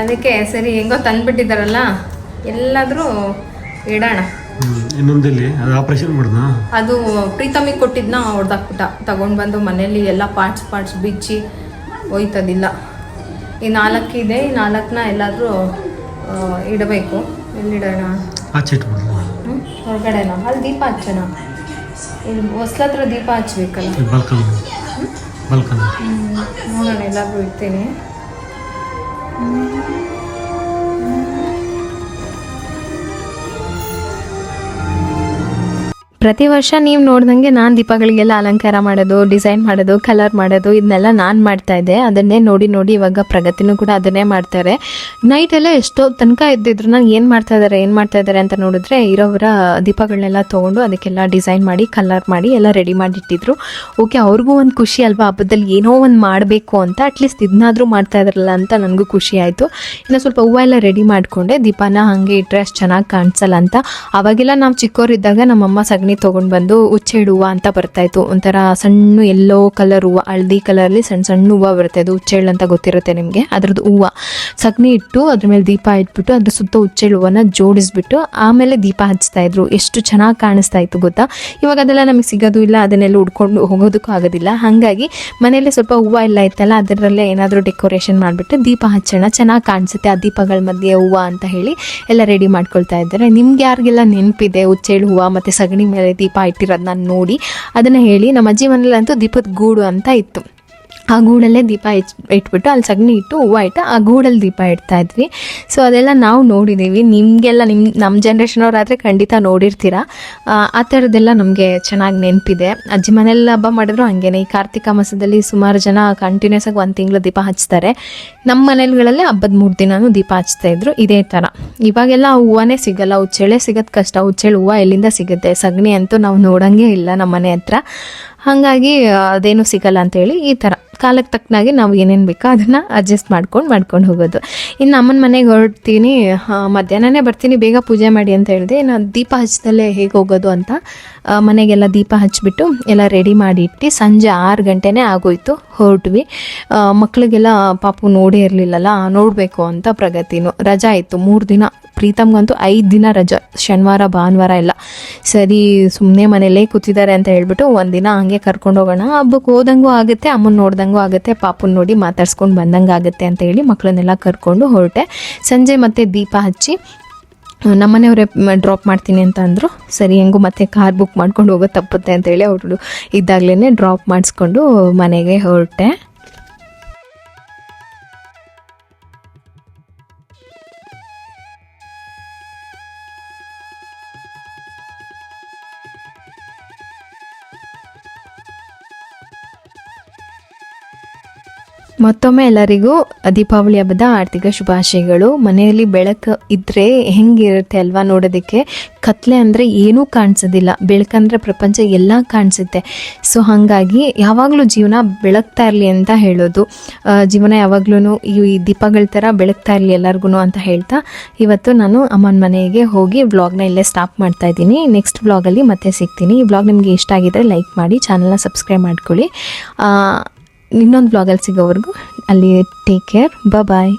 Speaker 1: ಅದಕ್ಕೆ ಸರಿ ಹೆಂಗೋ ತಂದುಬಿಟ್ಟಿದ್ದಾರಲ್ಲ ಎಲ್ಲಾದರೂ ಇಡೋಣ.
Speaker 2: ಇನ್ನೊಂದಲ್ಲಿ ಅದು ಆಪರೇಷನ್ ಮಾಡ್ದ
Speaker 1: ಅದು ಪ್ರೀತಮಿಗೆ ಕೊಟ್ಟಿದ್ನ ಹೊಡೆದಾಕ್ಬಿಟ್ಟ ತಗೊಂಡು ಬಂದು ಮನೇಲಿ ಎಲ್ಲ ಪಾರ್ಟ್ಸ್ ಪಾರ್ಟ್ಸ್ ಬಿಚ್ಚಿ ಹೋಯ್ತದಿಲ್ಲ. ಈ ನಾಲ್ಕಿದೆ ಈ ನಾಲ್ಕನ್ನ ಎಲ್ಲಾದರೂ ಇಡಬೇಕು. ಎಲ್ಲಿಡೋಣ? ಹೊರಗಡೆನ? ಅಲ್ಲಿ ದೀಪ ಹಚ್ಚೋಣ. ಇಲ್ಲಿ ಹೊಸ್ಲತ್ರ ದೀಪ ಹಚ್ಬೇಕಲ್ಲ. ನೋಡೋಣ ಎಲ್ಲಾದರೂ ಇಡ್ತೀನಿ. ಪ್ರತಿ ವರ್ಷ ನೀವು ನೋಡ್ದಂಗೆ ನಾನು ದೀಪಗಳಿಗೆಲ್ಲ ಅಲಂಕಾರ ಮಾಡೋದು, ಡಿಸೈನ್ ಮಾಡೋದು, ಕಲರ್ ಮಾಡೋದು ಇದನ್ನೆಲ್ಲ ನಾನು ಮಾಡ್ತಾ ಇದ್ದೆ. ಅದನ್ನೇ ನೋಡಿ ನೋಡಿ ಇವಾಗ ಪ್ರಗತಿನೂ ಕೂಡ ಅದನ್ನೇ ಮಾಡ್ತಾರೆ. ನೈಟ್ ಎಲ್ಲ ಎಷ್ಟೋ ತನಕ ಇದ್ದಿದ್ರು ನಾನು ಏನು ಮಾಡ್ತಾ ಇದ್ದಾರೆ ಏನು ಮಾಡ್ತಾ ಇದ್ದಾರೆ ಅಂತ ನೋಡಿದ್ರೆ ಇರೋವರ ದೀಪಗಳನ್ನೆಲ್ಲ ತೊಗೊಂಡು ಅದಕ್ಕೆಲ್ಲ ಡಿಸೈನ್ ಮಾಡಿ, ಕಲರ್ ಮಾಡಿ ಎಲ್ಲ ರೆಡಿ ಮಾಡಿಟ್ಟಿದ್ರು. ಓಕೆ ಅವ್ರಿಗೂ ಒಂದು ಖುಷಿ ಅಲ್ವಾ? ಹಬ್ಬದಲ್ಲಿ ಏನೋ ಒಂದು ಮಾಡಬೇಕು ಅಂತ ಅಟ್ಲೀಸ್ಟ್ ಇದನ್ನಾದರೂ ಮಾಡ್ತಾ ಇದ್ರಲ್ಲ ಅಂತ ನನಗೂ ಖುಷಿ ಆಯಿತು. ಇನ್ನು ಸ್ವಲ್ಪ ಹೂವು ಎಲ್ಲ ರೆಡಿ ಮಾಡಿಕೊಂಡೆ. ದೀಪನ ಹಾಗೆ ಇಟ್ಟರೆ ಅಷ್ಟು ಚೆನ್ನಾಗಿ ಕಾಣಿಸಲ್ಲ ಅಂತ. ಅವಾಗೆಲ್ಲ ನಾವು ಚಿಕ್ಕವರಿದ್ದಾಗ ನಮ್ಮಮ್ಮ ಸಗಣಿ ತೊಗೊಂಡು ಬಂದು ಉಚ್ಚೆ ಹೂವು ಅಂತ ಬರ್ತಾಯಿತ್ತು ಒಂಥರ ಸಣ್ಣ ಎಲ್ಲೋ ಕಲರ್ ಹೂವು, ಹಳದಿ ಕಲರಲ್ಲಿ ಸಣ್ಣ ಸಣ್ಣ ಹೂವು ಬರುತ್ತೆ. ಅದು ಉಚ್ಚೆಳ್ಳು ಅಂತ ಗೊತ್ತಿರುತ್ತೆ ನಿಮಗೆ. ಅದ್ರದ್ದು ಹೂವು. ಸಗಣಿ ಇಟ್ಟು ಅದ್ರ ಮೇಲೆ ದೀಪ ಇಟ್ಬಿಟ್ಟು ಅದ್ರ ಸುತ್ತ ಉಚ್ಚೆಳ್ಳು ಹೂವನ್ನ ಜೋಡಿಸ್ಬಿಟ್ಟು ಆಮೇಲೆ ದೀಪ ಹಚ್ತಾ ಇದ್ರು. ಎಷ್ಟು ಚೆನ್ನಾಗಿ ಕಾಣಿಸ್ತಾ ಇತ್ತು ಗೊತ್ತಾ? ಇವಾಗ ಅದೆಲ್ಲ ನಮಗೆ ಸಿಗೋದು ಇಲ್ಲ, ಅದನ್ನೆಲ್ಲ ಉಡ್ಕೊಂಡು ಹೋಗೋದಕ್ಕೂ ಆಗೋದಿಲ್ಲ. ಹಾಗಾಗಿ ಮನೇಲಿ ಸ್ವಲ್ಪ ಹೂವು ಎಲ್ಲ ಇತ್ತಲ್ಲ, ಅದರಲ್ಲೇ ಏನಾದರೂ ಡೆಕೋರೇಷನ್ ಮಾಡಿಬಿಟ್ಟು ದೀಪ ಹಚ್ಚೋಣ, ಚೆನ್ನಾಗಿ ಕಾಣಿಸುತ್ತೆ. ಆ ದೀಪಗಳ ಮಧ್ಯೆ ಹೂವು ಅಂತ ಹೇಳಿ ಎಲ್ಲ ರೆಡಿ ಮಾಡ್ಕೊಳ್ತಾ ಇದ್ದಾರೆ. ನಿಮ್ಗೆ ಯಾರಿಗೆಲ್ಲ ನೆನಪಿದೆ ಉಚ್ಚೆಳ್ ಹೂವು ಮತ್ತು ಸಗಣಿ ಮೇಲೆ ದೀಪ ಇಟ್ಟಿರೋದು ನೋಡಿ ಅದನ್ನು ಹೇಳಿ ನಮ್ಮ ಅಜ್ಜಿ ಮನೇಲಂತೂ ದೀಪದ ಗೂಡು ಅಂತ ಇತ್ತು. ಆ ಗೂಡಲ್ಲೇ ದೀಪ ಇಚ್ ಇಟ್ಬಿಟ್ಟು ಅಲ್ಲಿ ಸಗಣಿ ಇಟ್ಟು ಹೂವು ಇಟ್ಟು ಆ ಗೂಡಲ್ಲಿ ದೀಪ ಇಡ್ತಾ ಇದ್ವಿ. ಸೊ ಅದೆಲ್ಲ ನಾವು ನೋಡಿದ್ದೀವಿ ನಿಮಗೆಲ್ಲ ನಿಮ್ಮ ನಮ್ಮ ಜನ್ರೇಷನವರಾದರೆ ಖಂಡಿತ ನೋಡಿರ್ತೀರ. ಆ, ಥರದ್ದೆಲ್ಲ ನಮಗೆ ಚೆನ್ನಾಗಿ ನೆನಪಿದೆ. ಅಜ್ಜಿ ಮನೆಯಲ್ಲಿ ಹಬ್ಬ ಮಾಡಿದ್ರು ಹಂಗೇನೆ. ಈ ಕಾರ್ತಿಕ ಮಾಸದಲ್ಲಿ ಸುಮಾರು ಜನ ಕಂಟಿನ್ಯೂಸ್ ಆಗಿ ಒಂದು ತಿಂಗಳು ದೀಪ ಹಚ್ತಾರೆ. ನಮ್ಮ ಮನೆಗಳಲ್ಲೇ ಹಬ್ಬದ ಮೂರು ದಿನವೂ ದೀಪ ಹಚ್ತಾ ಇದ್ರು. ಇದೇ ಥರ ಇವಾಗೆಲ್ಲ ಹೂವನೇ ಸಿಗಲ್ಲ. ಉಚ್ಚೆಳೆ ಸಿಗೋದು ಕಷ್ಟ. ಹುಚ್ಚೇಳು ಹೂವು ಎಲ್ಲಿಂದ ಸಿಗುತ್ತೆ? ಸಗಣಿ ಅಂತೂ ನಾವು ನೋಡಂಗೇ ಇಲ್ಲ ನಮ್ಮ ಮನೆ ಹತ್ರ. ಹಾಗಾಗಿ ಅದೇನು ಸಿಗಲ್ಲ ಅಂತೇಳಿ ಈ ಥರ ಕಾಲಕ್ಕೆ ತಕ್ಕನಾಗಿ ನಾವು ಏನೇನು ಬೇಕೋ ಅದನ್ನು ಅಡ್ಜಸ್ಟ್ ಮಾಡ್ಕೊಂಡು ಮಾಡ್ಕೊಂಡು ಹೋಗೋದು. ಇನ್ನು ಅಮ್ಮನ ಮನೆಗೆ ಹೊರಡ್ತೀನಿ ಮಧ್ಯಾಹ್ನನೇ ಬರ್ತೀನಿ, ಬೇಗ ಪೂಜೆ ಮಾಡಿ ಅಂತ ಹೇಳಿದೆ. ನಾನು ದೀಪ ಹಚ್ಚದಲ್ಲೇ ಹೇಗೆ ಹೋಗೋದು ಅಂತ ಮನೆಗೆಲ್ಲ ದೀಪ ಹಚ್ಚಿಬಿಟ್ಟು ಎಲ್ಲ ರೆಡಿ ಮಾಡಿ ಇಟ್ಟು ಸಂಜೆ ಆರು ಗಂಟೆನೇ ಆಗೋಯ್ತು, ಹೊರಟ್ವಿ. ಮಕ್ಕಳಿಗೆಲ್ಲ ಪಾಪು ನೋಡೇ ಇರಲಿಲ್ಲಲ್ಲ, ನೋಡಬೇಕು ಅಂತ ಪ್ರಗತಿನು. ರಜಾ ಇತ್ತು ಮೂರು ದಿನ ಪ್ರೀತಮ್ಗಂತೂ ಐದು ದಿನ ರಜಾ, ಶನಿವಾರ, ಭಾನುವಾರ ಎಲ್ಲ. ಸರಿ ಸುಮ್ಮನೆ ಮನೆಯಲ್ಲೇ ಕೂತಿದ್ದಾರೆ ಅಂತ ಹೇಳ್ಬಿಟ್ಟು ಒಂದಿನ ಹಂಗೆ ಕರ್ಕೊಂಡು ಹೋಗೋಣ. ಹಬ್ಬಕ್ಕೆ ಹೋದಂಗೂ ಆಗುತ್ತೆ, ಅಮ್ಮನ ನೋಡ್ದಂಗೂ ಆಗುತ್ತೆ, ಪಾಪನ ನೋಡಿ ಮಾತಾಡ್ಸ್ಕೊಂಡು ಬಂದಂಗೆ ಆಗುತ್ತೆ ಅಂತ ಹೇಳಿ ಮಕ್ಕಳನ್ನೆಲ್ಲ ಕರ್ಕೊಂಡು ಹೊರಟೆ. ಸಂಜೆ ಮತ್ತೆ ದೀಪ ಹಚ್ಚಿ ನಮ್ಮನೆಯವರೇ ಡ್ರಾಪ್ ಮಾಡ್ತೀನಿ ಅಂತ ಅಂದರು. ಸರಿ, ಹೆಂಗು ಮತ್ತೆ ಕಾರ್ ಬುಕ್ ಮಾಡ್ಕೊಂಡು ಹೋಗೋದು ತಪ್ಪುತ್ತೆ ಅಂತೇಳಿ ಅವರು ಇದ್ದಾಗಲೇ ಡ್ರಾಪ್ ಮಾಡಿಸ್ಕೊಂಡು ಮನೆಗೆ ಹೊರಟೆ. ಮತ್ತೊಮ್ಮೆ ಎಲ್ಲರಿಗೂ ದೀಪಾವಳಿ ಹಬ್ಬದ ಆರ್ಥಿಕ ಶುಭಾಶಯಗಳು. ಮನೆಯಲ್ಲಿ ಬೆಳಕು ಇದ್ದರೆ ಹೆಂಗಿರುತ್ತೆ ಅಲ್ವಾ ನೋಡೋದಕ್ಕೆ? ಕತ್ಲೆ ಅಂದರೆ ಏನೂ ಕಾಣಿಸೋದಿಲ್ಲ. ಬೆಳಕಂದ್ರೆ ಪ್ರಪಂಚ ಎಲ್ಲ ಕಾಣಿಸುತ್ತೆ. ಸೊ ಹಾಗಾಗಿ ಯಾವಾಗಲೂ ಜೀವನ ಬೆಳಗ್ತಾ ಇರಲಿ ಅಂತ ಹೇಳೋದು. ಜೀವನ ಯಾವಾಗ್ಲೂ ಈ ದೀಪಗಳ ಥರ ಬೆಳಗ್ತಾ ಇರಲಿ ಎಲ್ಲರಿಗೂ ಅಂತ ಹೇಳ್ತಾ. ಇವತ್ತು ನಾನು ಅಮ್ಮನ ಮನೆಗೆ ಹೋಗಿ ವ್ಲಾಗ್ನ ಇಲ್ಲೇ ಸ್ಟಾಪ್ ಮಾಡ್ತಾ ಇದ್ದೀನಿ. ನೆಕ್ಸ್ಟ್ ವ್ಲಾಗಲ್ಲಿ ಮತ್ತೆ ಸಿಗ್ತೀನಿ. ಈ ವ್ಲಾಗ್ ನಿಮಗೆ ಇಷ್ಟ ಆಗಿದ್ರೆ ಲೈಕ್ ಮಾಡಿ ಚಾನಲ್ನ ಸಬ್ಸ್ಕ್ರೈಬ್ ಮಾಡ್ಕೊಳ್ಳಿ. ಇನ್ನೊಂದು ಬ್ಲಾಗಲ್ಲಿ ಸಿಗೋವರೆಗೂ ಅಲ್ಲಿ ಟೇಕ್ ಕೇರ್ ಬಾಯ್